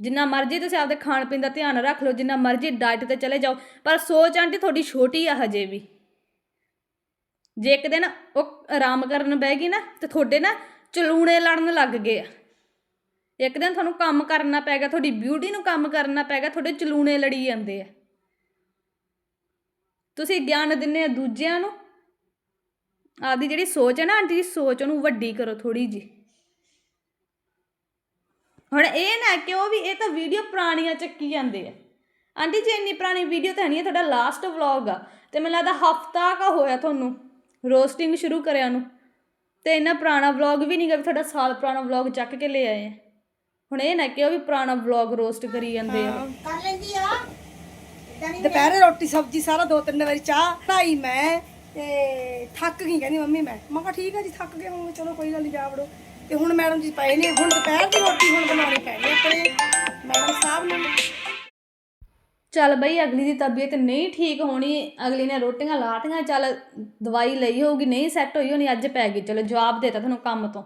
ਜਿੰਨਾ ਮਰਜ਼ੀ ਤੁਸੀਂ ਆਪਦੇ ਖਾਣ ਪੀਣ ਦਾ ਧਿਆਨ ਰੱਖ ਲਓ, ਜਿੰਨਾ ਮਰਜ਼ੀ ਡਾਈਟ ਤੇ ਚਲੇ ਜਾਓ। ਪਰ ਸੋਚ ਆਂਟੀ ਤੁਹਾਡੀ ਛੋਟੀ ਆ ਹਜੇ ਵੀ। ਜੇ ਇੱਕ ਦਿਨ ਉਹ ਆਰਾਮ ਕਰਨ ਬਹਿ ਗਈ ਨਾ ਤੇ ਤੁਹਾਡੇ ਨਾ ਚਲੂਣੇ ਲੜਨ ਲੱਗ ਗਏ ਆ। ਇੱਕ ਦਿਨ ਤੁਹਾਨੂੰ ਕੰਮ ਕਰਨਾ ਪੈ ਗਿਆ, ਤੁਹਾਡੀ ਬਿਊਟੀ ਨੂੰ ਕੰਮ ਕਰਨਾ ਪੈ ਗਿਆ, ਤੁਹਾਡੇ ਚਲੂਣੇ ਲੜੀ ਜਾਂਦੇ ਆ। ਤੁਸੀਂ ਗਿਆਨ ਦਿੰਦੇ ਆ ਦੂਜਿਆਂ ਨੂੰ। ਆਪਦੀ ਜਿਹੜੀ ਸੋਚ ਹੈ ਨਾ, ਆਂਟੀ ਦੀ ਸੋਚ ਉਹਨੂੰ ਵੱਡੀ ਕਰੋ ਥੋੜੀ ਜੀ ਹੁਣ ਇਹ ਨਾ ਕਿ ਉਹ ਵੀ, ਇਹ ਤਾਂ ਵੀਡੀਓ ਪੁਰਾਣੀਆਂ ਚੱਕੀ ਜਾਂਦੇ ਆ। ਆਂਟੀ ਜੀ, ਇੰਨੀ ਪੁਰਾਣੀ ਵੀਡੀਓ ਤਾਂ ਨਹੀਂ ਹੈ ਤੁਹਾਡਾ ਲਾਸਟ ਵਲੌਗ ਆ। ਤੇ ਮੈਨੂੰ ਲੱਗਦਾ ਹਫਤਾ ਕਾ ਹੋਇਆ ਤੁਹਾਨੂੰ। ਰੋਸਟਿੰਗ ਸ਼ੁਰੂ ਕਰਿਆ ਨੂੰ ਤੇ ਇੰਨਾ ਪੁਰਾਣਾ ਵਲੌਗ ਵੀ ਨਹੀਂਗਾ ਵੀ ਤੁਹਾਡਾ ਸਾਲ ਪੁਰਾਣਾ ਵਲੌਗ ਚੱਕ ਕੇ ਲੈ ਆਏ। ਆ ਹੁਣ ਇਹ ਨਾ ਕਿ ਉਹ ਵੀ ਪੁਰਾਣਾ ਵਲੌਗ ਰੋਸਟ ਕਰੀ ਜਾਂਦੇ ਆ। ਕਰ ਲੈਂਦੀ ਆ। ਦੁਪਹਿਰੇ ਰੋਟੀ ਸਬਜ਼ੀ ਸਾਰਾ ਦੋ ਤਿੰਨ ਵਾਰੀ ਚਾਹ ਢਾਈ ਮੈਂ ਤੇ ਥੱਕ ਗਈ ਕਹਿੰਦੀ ਮੰਮੀ ਮੈਂ। ਮੈਂ ਕਿਹਾ ਠੀਕ ਆ ਜੀ ਥੱਕ ਗਏ ਮੰਮੀ ਚਲੋ ਕੋਈ ਗੱਲ ਨਹੀਂ ਜਾ ਵੜੋ। ਤੇ ਹੁਣ ਮੈਡਮ ਜੀ ਪਏ ਨੇ ਹੁਣ ਦੁਪਹਿਰ ਦੀ ਰੋਟੀ ਹੁਣ ਬਣਾਉਣੀ ਪੈਣੀ ਆਪਣੇ। ਚੱਲ ਬਈ ਅਗਲੀ ਦੀ ਤਬੀਅਤ ਨਹੀਂ ਠੀਕ ਹੋਣੀ, ਅਗਲੀ ਨੇ ਰੋਟੀਆਂ ਲਾਤੀਆਂ, ਚੱਲ ਦਵਾਈ ਲਈ ਹੋਊਗੀ, ਨਹੀਂ ਸੈੱਟ ਹੋਈ ਹੋਣੀ, ਅੱਜ ਪੈ ਗਈ, ਚਲੋ ਜਵਾਬ ਦੇਤਾ ਤੁਹਾਨੂੰ ਕੰਮ ਤੋਂ।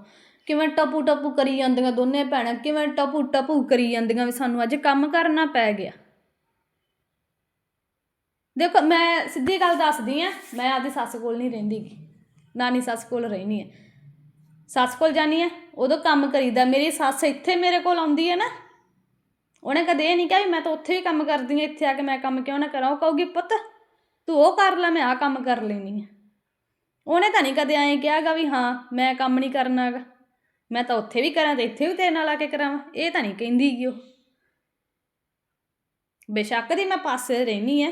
ਕਿਵੇਂ ਟਪੂ ਟਪੂ ਕਰੀ ਜਾਂਦੀਆਂ ਦੋਨੇ ਭੈਣਾਂ, ਕਿਵੇਂ ਟਪੂ ਟਪੂ ਕਰੀ ਜਾਂਦੀਆਂ ਵੀ ਸਾਨੂੰ ਅੱਜ ਕੰਮ ਕਰਨਾ ਪੈ ਗਿਆ। ਦੇਖੋ, ਮੈਂ ਸਿੱਧੀ ਗੱਲ ਦੱਸਦੀ ਆ, ਮੈਂ ਆਪਦੀ ਸੱਸ ਕੋਲ ਨਹੀਂ ਰਹਿੰਦੀ ਨਾਨੀ ਸੱਸ ਕੋਲ ਰਹਿਣੀ ਹੈ ਸੱਸ ਕੋਲ ਜਾਨੀ ਆ, ਉਦੋਂ ਕੰਮ ਕਰੀਦਾ, ਮੇਰੀ ਸੱਸ ਇੱਥੇ ਮੇਰੇ ਕੋਲ ਆਉਂਦੀ ਹੈ ਨਾ ਉਹਨੇ ਕਦੇ ਇਹ ਨਹੀਂ ਕਿਹਾ ਵੀ ਮੈਂ ਤਾਂ ਉੱਥੇ ਵੀ ਕੰਮ ਕਰਦੀ ਹਾਂ, ਇੱਥੇ ਆ ਕੇ ਮੈਂ ਕੰਮ ਕਿਉਂ ਨਾ ਕਰਾਂ? ਉਹ ਕਹੂਗੀ, ਪੁੱਤ, ਤੂੰ ਉਹ ਕਰ ਲੈ, ਮੈਂ ਆ ਕੰਮ ਕਰ ਲੈਣੀ ਆ ਉਹਨੇ ਤਾਂ ਨਹੀਂ ਕਦੇ ਐਂ ਕਿਹਾਗਾ ਵੀ ਹਾਂ, ਮੈਂ ਕੰਮ ਨਹੀਂ ਕਰਨਾਗਾ। ਮੈਂ ਤਾਂ ਉੱਥੇ ਵੀ ਕਰਾਂ ਤੇ ਇੱਥੇ ਵੀ ਤੇਰੇ ਨਾਲ ਆ ਕੇ ਕਰਾਵਾਂ। ਇਹ ਤਾਂ ਨਹੀਂ ਕਹਿੰਦੀ ਗੀ ਉਹ। ਬੇਸ਼ੱਕ ਦੀ ਮੈਂ ਪਾਸੇ ਰਹਿਣੀ ਹੈ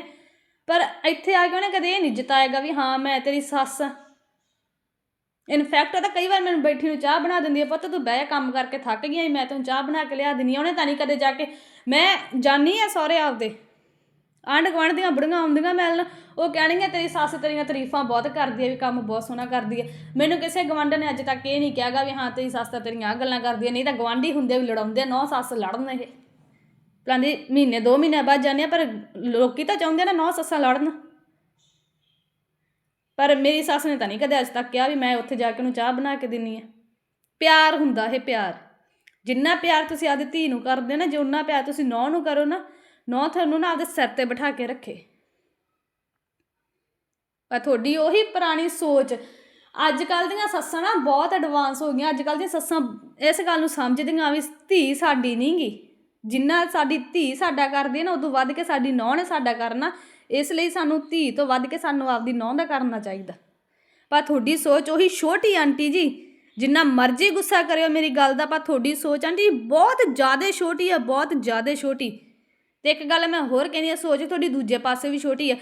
ਪਰ ਇੱਥੇ ਆ ਕੇ ਉਹਨੇ ਕਦੇ ਇਹ ਨਹੀਂ ਜਤਾਏਗਾ ਵੀ ਹਾਂ, ਮੈਂ ਤੇਰੀ ਸੱਸ ਆ। ਇਨਫੈਕਟ ਤਾਂ ਕਈ ਵਾਰ ਮੈਨੂੰ ਬੈਠੀ ਨੂੰ ਚਾਹ ਬਣਾ ਦਿੰਦੀ ਹੈ ਪੁੱਤ ਤੂੰ ਬਹਿ ਜਾ ਕੰਮ ਕਰਕੇ ਥੱਕ ਗਈ ਆਂ, ਮੈਂ ਤੈਨੂੰ ਚਾਹ ਬਣਾ ਕੇ ਲਿਆ ਦਿੰਦੀ ਹਾਂ ਉਹਨੇ ਤਾਂ ਨਹੀਂ ਕਦੇ ਜਾ ਕੇ ਮੈਂ ਜਾਣੀ ਆ ਸਹੁਰੇ ਆਪਦੇ। ਆਂਢ ਗੁਆਂਢ ਦੀਆਂ ਬੁੜੀਆਂ ਆਉਂਦੀਆਂ ਮਿਲਣ ਉਹ ਕਹਿਣਗੀਆਂ ਤੇਰੀ ਸੱਸ ਤੇਰੀਆਂ ਤਾਰੀਫਾਂ ਬਹੁਤ ਕਰਦੀ ਹੈ ਵੀ ਕੰਮ ਬਹੁਤ ਸੋਹਣਾ ਕਰਦੀ ਹੈ ਮੈਨੂੰ ਕਿਸੇ ਗਵਾਂਢ ਨੇ ਅੱਜ ਤੱਕ ਇਹ ਨਹੀਂ ਕਿਹਾਗਾ ਵੀ ਹਾਂ ਤੇਰੀ ਸੱਸ ਤਾਂ ਤੇਰੀਆਂ ਆਹ ਗੱਲਾਂ ਕਰਦੀ ਹੈ ਨਹੀਂ ਤਾਂ ਗਵਾਂਢੀ ਹੁੰਦੇ ਵੀ ਲੜਾਉਂਦੇ ਨੌ ਸੱਸ ਲੜਨ ਇਹ। ਕਹਿੰਦੀ ਮਹੀਨੇ ਦੋ ਮਹੀਨੇ ਬਾਅਦ ਜਾਂਦੇ ਆ ਪਰ ਲੋਕੀ ਤਾਂ ਚਾਹੁੰਦੇ ਨੇ ਨੌ ਸੱਸਾਂ ਲੜਨ। ਪਰ ਮੇਰੀ ਸੱਸ ਨੇ ਤਾਂ ਨਹੀਂ ਕਦੇ ਅੱਜ ਤੱਕ ਕਿਹਾ ਵੀ ਮੈਂ ਉੱਥੇ ਜਾ ਕੇ ਉਹਨੂੰ ਚਾਹ ਬਣਾ ਕੇ ਦਿੰਨੀ ਆ। ਪਿਆਰ ਹੁੰਦਾ ਇਹ ਪਿਆਰ। ਜਿੰਨਾ ਪਿਆਰ ਤੁਸੀਂ ਆਪਦੀ ਧੀ ਨੂੰ ਕਰਦੇ ਨਾ, ਜੇ ਉਨਾ ਪਿਆਰ ਤੁਸੀਂ ਨੌ ਨੂੰ ਕਰੋ ਨਾ, ਨੌ ਤੁਹਾਨੂੰ ਨਾ ਆਪਦੇ ਸਿਰ ਤੇ ਬਿਠਾ ਕੇ ਰੱਖੇ। ਪਰ ਤੁਹਾਡੀ ਉਹੀ ਪੁਰਾਣੀ ਸੋਚ ਅੱਜ ਕੱਲ ਦੀਆਂ ਸੱਸਾਂ ਨਾ ਬਹੁਤ ਐਡਵਾਂਸ ਹੋ ਗਈਆਂ। ਅੱਜ ਕੱਲ ਦੀਆਂ ਸੱਸਾਂ ਇਸ ਗੱਲ ਨੂੰ ਸਮਝਦੀਆਂ ਵੀ ਧੀ ਸਾਡੀ ਨਹੀਂਗੀ ਜਿੰਨਾ ਸਾਡੀ ਧੀ ਸਾਡਾ ਕਰਦੀ ਹੈ ਨਾ, ਉਦੋਂ ਵੱਧ ਕੇ ਸਾਡੀ ਨੌਂ ਨੇ ਸਾਡਾ ਕਰਨਾ। ਇਸ ਲਈ ਸਾਨੂੰ ਧੀ ਤੋਂ ਵੱਧ ਕੇ ਸਾਨੂੰ ਆਪਦੀ ਨੌਂ ਦਾ ਕਰਨਾ ਚਾਹੀਦਾ। ਪਰ ਤੁਹਾਡੀ ਸੋਚ ਉਹੀ ਛੋਟੀ ਆਂਟੀ ਜੀ, ਜਿੰਨਾ ਮਰਜ਼ੀ ਗੁੱਸਾ ਕਰਿਓ ਮੇਰੀ ਗੱਲ ਦਾ, ਪਰ ਤੁਹਾਡੀ ਸੋਚ ਆਂਟੀ ਬਹੁਤ ਜ਼ਿਆਦਾ ਛੋਟੀ ਆ, ਬਹੁਤ ਜ਼ਿਆਦਾ ਛੋਟੀ। ਤੇ ਇੱਕ ਗੱਲ ਮੈਂ ਹੋਰ ਕਹਿੰਦੀ ਆ, ਸੋਚ ਤੁਹਾਡੀ ਦੂਜੇ ਪਾਸੇ ਵੀ ਛੋਟੀ ਆ।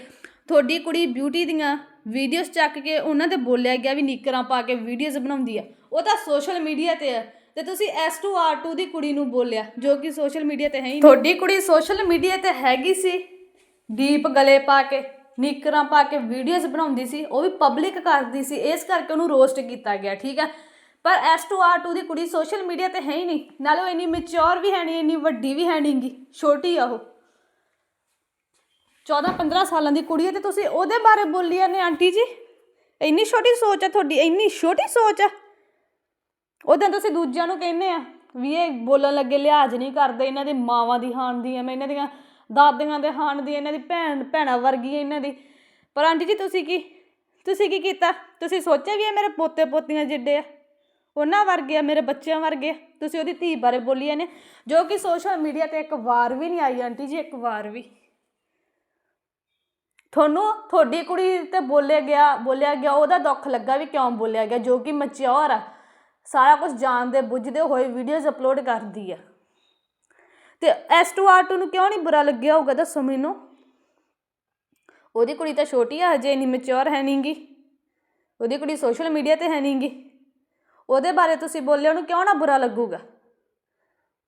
ਤੁਹਾਡੀ ਕੁੜੀ ਬਿਊਟੀ ਦੀਆਂ ਵੀਡੀਓਜ਼ ਚੱਕ ਕੇ ਉਹਨਾਂ ਤੇ ਬੋਲਿਆ ਗਿਆ ਵੀ ਨੀਕਰਾਂ ਪਾ ਕੇ ਵੀਡੀਓਜ਼ ਬਣਾਉਂਦੀ ਆ। ਉਹ ਤਾਂ ਸੋਸ਼ਲ ਮੀਡੀਆ ਤੇ ਆ। ਤੇ ਤੁਸੀਂ S2R2 ਦੀ ਕੁੜੀ ਨੂੰ ਬੋਲਿਆ, ਜੋ ਕਿ ਸੋਸ਼ਲ ਮੀਡੀਆ ਤੇ ਹੈ ਹੀ ਤੁਹਾਡੀ ਕੁੜੀ ਸੋਸ਼ਲ ਮੀਡੀਆ ਤੇ ਹੈਗੀ ਸੀ? ਡੀਪ ਗਲੇ ਪਾ ਕੇ, ਨਿੱਕਰਾਂ ਪਾ ਕੇ ਵੀਡੀਓਜ਼ ਬਣਾਉਂਦੀ ਸੀ, ਉਹ ਵੀ ਪਬਲਿਕ ਕਰਦੀ ਸੀ, ਇਸ ਕਰਕੇ ਉਹਨੂੰ ਰੋਸਟ ਕੀਤਾ ਗਿਆ, ਠੀਕ ਹੈ ਪਰ S2R2 ਦੀ ਕੁੜੀ ਸੋਸ਼ਲ ਮੀਡੀਆ ਤੇ ਹੈ ਹੀ ਨਹੀਂ, ਨਾਲੇ ਉਹ ਇੰਨੀ ਮੈਚੁਰ ਵੀ ਹੈ ਨਹੀਂ, ਇੰਨੀ ਵੱਡੀ ਵੀ ਹੈ ਨਹੀਂਗੀ, ਛੋਟੀ ਆ ਉਹ। 14-15 ਸਾਲਾਂ ਦੀ ਕੁੜੀ ਹੈ ਤੇ ਤੁਸੀਂ ਉਹਦੇ ਬਾਰੇ ਬੋਲੀ ਜਾਂਦੇ ਆਂਟੀ ਜੀ? ਇੰਨੀ ਛੋਟੀ ਸੋਚ ਆ ਤੁਹਾਡੀ, ਇੰਨੀ ਛੋਟੀ ਸੋਚ ਆ? ਉਦੋਂ ਤੁਸੀਂ ਦੂਜਿਆਂ ਨੂੰ ਕਹਿੰਦੇ ਆ, ਵੀ ਇਹ ਬੋਲਣ ਲੱਗੇ ਲਿਹਾਜ਼ ਨਹੀਂ ਕਰਦੇ, ਇਹਨਾਂ ਦੀ ਮਾਵਾਂ ਦੀ ਹਾਣ ਦੀ ਐ ਮੈਂ ਇਹਨਾਂ ਦੀਆਂ ਦਾਦੀਆਂ ਦੇ ਹਾਣ ਦੀ, ਇਹਨਾਂ ਦੀ ਭੈਣ, ਭੈਣਾ ਵਰਗੀ ਇਹਨਾਂ ਦੀ। ਪਰ ਆਂਟੀ ਜੀ, ਤੁਸੀਂ ਕੀ ਤੁਸੀਂ ਕੀ ਕੀਤਾ? ਤੁਸੀਂ ਸੋਚਿਆ ਵੀ ਇਹ ਮੇਰੇ ਪੋਤੇ ਪੋਤੀਆਂ ਜਿੱਡੇ ਆ? ਉਹਨਾਂ ਵਰਗੇ ਆ, ਮੇਰੇ ਬੱਚਿਆਂ ਵਰਗੇ ਆ। ਤੁਸੀਂ ਉਹਦੀ ਧੀ ਬਾਰੇ ਬੋਲੀ ਜਾਂਦੇ ਜੋ ਕਿ ਸੋਸ਼ਲ ਮੀਡੀਆ ਤੇ ਇੱਕ ਵਾਰ ਵੀ ਨਹੀਂ ਆਈ ਆਂਟੀ ਜੀ, ਇੱਕ ਵਾਰ ਵੀ। ਤੁਹਾਨੂੰ ਤੁਹਾਡੀ ਕੁੜੀ ਤੇ ਬੋਲਿਆ ਗਿਆ ਬੋਲਿਆ ਗਿਆ, ਉਹਦਾ ਦੁੱਖ ਲੱਗਾ ਵੀ ਕਿਉਂ ਬੋਲਿਆ ਗਿਆ? ਜੋ ਕਿ ਮੈਚੁਰ ਆ। ਸਾਰਾ ਕੁਝ ਜਾਣਦੇ, ਬੁੱਝਦੇ ਹੋਏ ਵੀਡੀਓਜ਼ ਅਪਲੋਡ ਕਰਦੀ ਆ। ਤੇ S2R2 ਨੂੰ ਕਿਉਂ ਨਹੀਂ ਬੁਰਾ ਲੱਗਿਆ ਹੋਊਗਾ ਦੱਸੋ ਮੈਨੂੰ? ਉਹਦੀ ਕੁੜੀ ਤਾਂ ਛੋਟੀ ਆ, ਹਜੇ ਇੰਨੀ ਮੈਚੁਰ ਹੈ ਨਹੀਂਗੀ ਉਹਦੀ ਕੁੜੀ ਸੋਸ਼ਲ ਮੀਡੀਆ ਤੇ ਹੈ ਨਹੀਂਗੀ ਉਹਦੇ ਬਾਰੇ ਤੁਸੀਂ ਬੋਲੇ ਉਹਨੂੰ ਕਿਉਂ ਨਾ ਬੁਰਾ ਲੱਗੂਗਾ?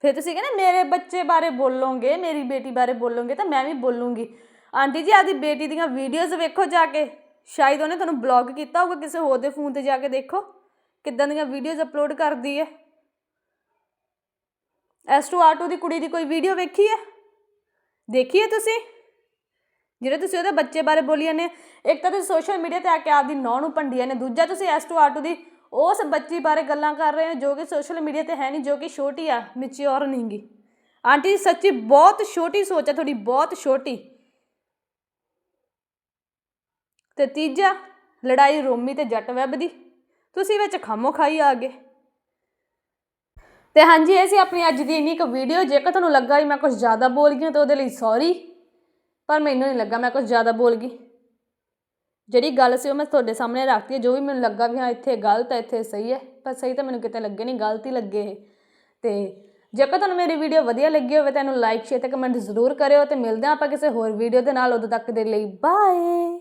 ਫਿਰ ਤੁਸੀਂ ਕਹਿੰਦੇ, ਮੇਰੇ ਬੱਚੇ ਬਾਰੇ ਬੋਲੋਗੇ, ਮੇਰੀ ਬੇਟੀ ਬਾਰੇ ਬੋਲੋਗੇ ਤਾਂ ਮੈਂ ਵੀ ਬੋਲੂੰਗੀ। ਆਂਟੀ ਜੀ ਆਦੀ ਬੇਟੀ ਦੀਆਂ ਵੀਡੀਓਜ਼ ਵੇਖੋ ਜਾ ਕੇ। ਸ਼ਾਇਦ ਉਹਨੇ ਤੁਹਾਨੂੰ ਬਲੌਗ ਕੀਤਾ ਹੋਊਗਾ ਕਿਸੇ ਹੋਰ ਦੇ ਫੋਨ ਤੇ ਜਾ ਕੇ ਦੇਖੋ। ਕਿੱਦਾਂ ਦੀਆਂ ਵੀਡੀਓਜ਼ ਅਪਲੋਡ ਕਰਦੀ ਹੈ। S2 R2 ਦੀ ਕੁੜੀ ਦੀ ਕੋਈ ਵੀਡੀਓ ਵੇਖੀ ਹੈ? ਦੇਖੀ ਹੈ ਤੁਸੀਂ? ਜਿਹੜੇ ਤੁਸੀਂ ਉਹਦੇ ਬੱਚੇ ਬਾਰੇ ਬੋਲੀ ਜਾਂਦੇ ਇੱਕ ਤਾਂ ਤੁਸੀਂ ਸੋਸ਼ਲ ਮੀਡੀਆ ਤੇ ਆ ਕੇ ਆਪਦੀ ਨੌਂ ਨੂੰ ਭੰਡੀ ਨੇ ਦੂਜਾ ਤੁਸੀਂ S2 R2 ਦੀ ਉਸ ਬੱਚੀ ਬਾਰੇ ਗੱਲਾਂ ਕਰ ਰਹੇ ਹੋ ਜੋ ਕਿ ਸੋਸ਼ਲ ਮੀਡੀਆ ਤੇ ਹੈ ਨਹੀਂ, ਜੋ ਕਿ ਛੋਟੀ ਆ ਮੈਚਿਓਰ ਨਹੀਂਗੀ ਆਂਟੀ ਸੱਚੀ ਬਹੁਤ ਛੋਟੀ ਸੋਚ ਹੈ, ਤੁਹਾਡੀ ਬਹੁਤ ਛੋਟੀ। ਤੇ ਤੀਜਾ, ਲੜਾਈ ਰੋਮੀ ਤੇ ਜੱਟ ਵੈਬ ਦੀ। ਤੁਸੀਂ ਵਿੱਚ ਖਾਮੋ ਖਾਈ ਆ ਗਏ ਤੇ ਹਾਂਜੀ, ਇਹ ਸੀ ਆਪਣੀ ਅੱਜ ਦੀ ਇੰਨੀ ਕੁ ਵੀਡੀਓ ਜੇਕਰ ਤੁਹਾਨੂੰ ਲੱਗਾ ਵੀ ਮੈਂ ਕੁਝ ਜ਼ਿਆਦਾ ਬੋਲ ਗਈ ਹਾਂ ਤਾਂ ਉਹਦੇ ਲਈ ਸੌਰੀ ਪਰ ਮੈਨੂੰ ਨਹੀਂ ਲੱਗਾ ਮੈਂ ਕੁਝ ਜ਼ਿਆਦਾ ਬੋਲ ਗਈ। ਜਿਹੜੀ ਗੱਲ ਸੀ ਉਹ ਮੈਂ ਤੁਹਾਡੇ ਸਾਹਮਣੇ ਰੱਖਤੀ ਹੈ। ਜੋ ਵੀ ਮੈਨੂੰ ਲੱਗਾ ਵੀ ਹਾਂ, ਇੱਥੇ ਗਲਤ ਹੈ, ਇੱਥੇ ਸਹੀ ਹੈ, ਪਰ ਸਹੀ ਤਾਂ ਮੈਨੂੰ ਕਿਤੇ ਲੱਗੇ ਨਹੀਂ, ਗਲਤ ਹੀ ਲੱਗੇ ਇਹ। ਤੇ ਜੇਕਰ ਤੁਹਾਨੂੰ ਮੇਰੀ ਵੀਡੀਓ ਵਧੀਆ ਲੱਗੀ ਹੋਵੇ ਤਾਂ ਇਹਨੂੰ ਲਾਈਕ ਸ਼ੇਅਰ ਤੇ ਕਮੈਂਟ ਜ਼ਰੂਰ ਕਰਿਓ ਤੇ ਮਿਲਦੇ ਹਾਂ ਆਪਾਂ ਕਿਸੇ ਹੋਰ ਵੀਡੀਓ ਦੇ ਨਾਲ। ਉਦੋਂ ਤੱਕ ਦੇ ਲਈ ਬਾਏ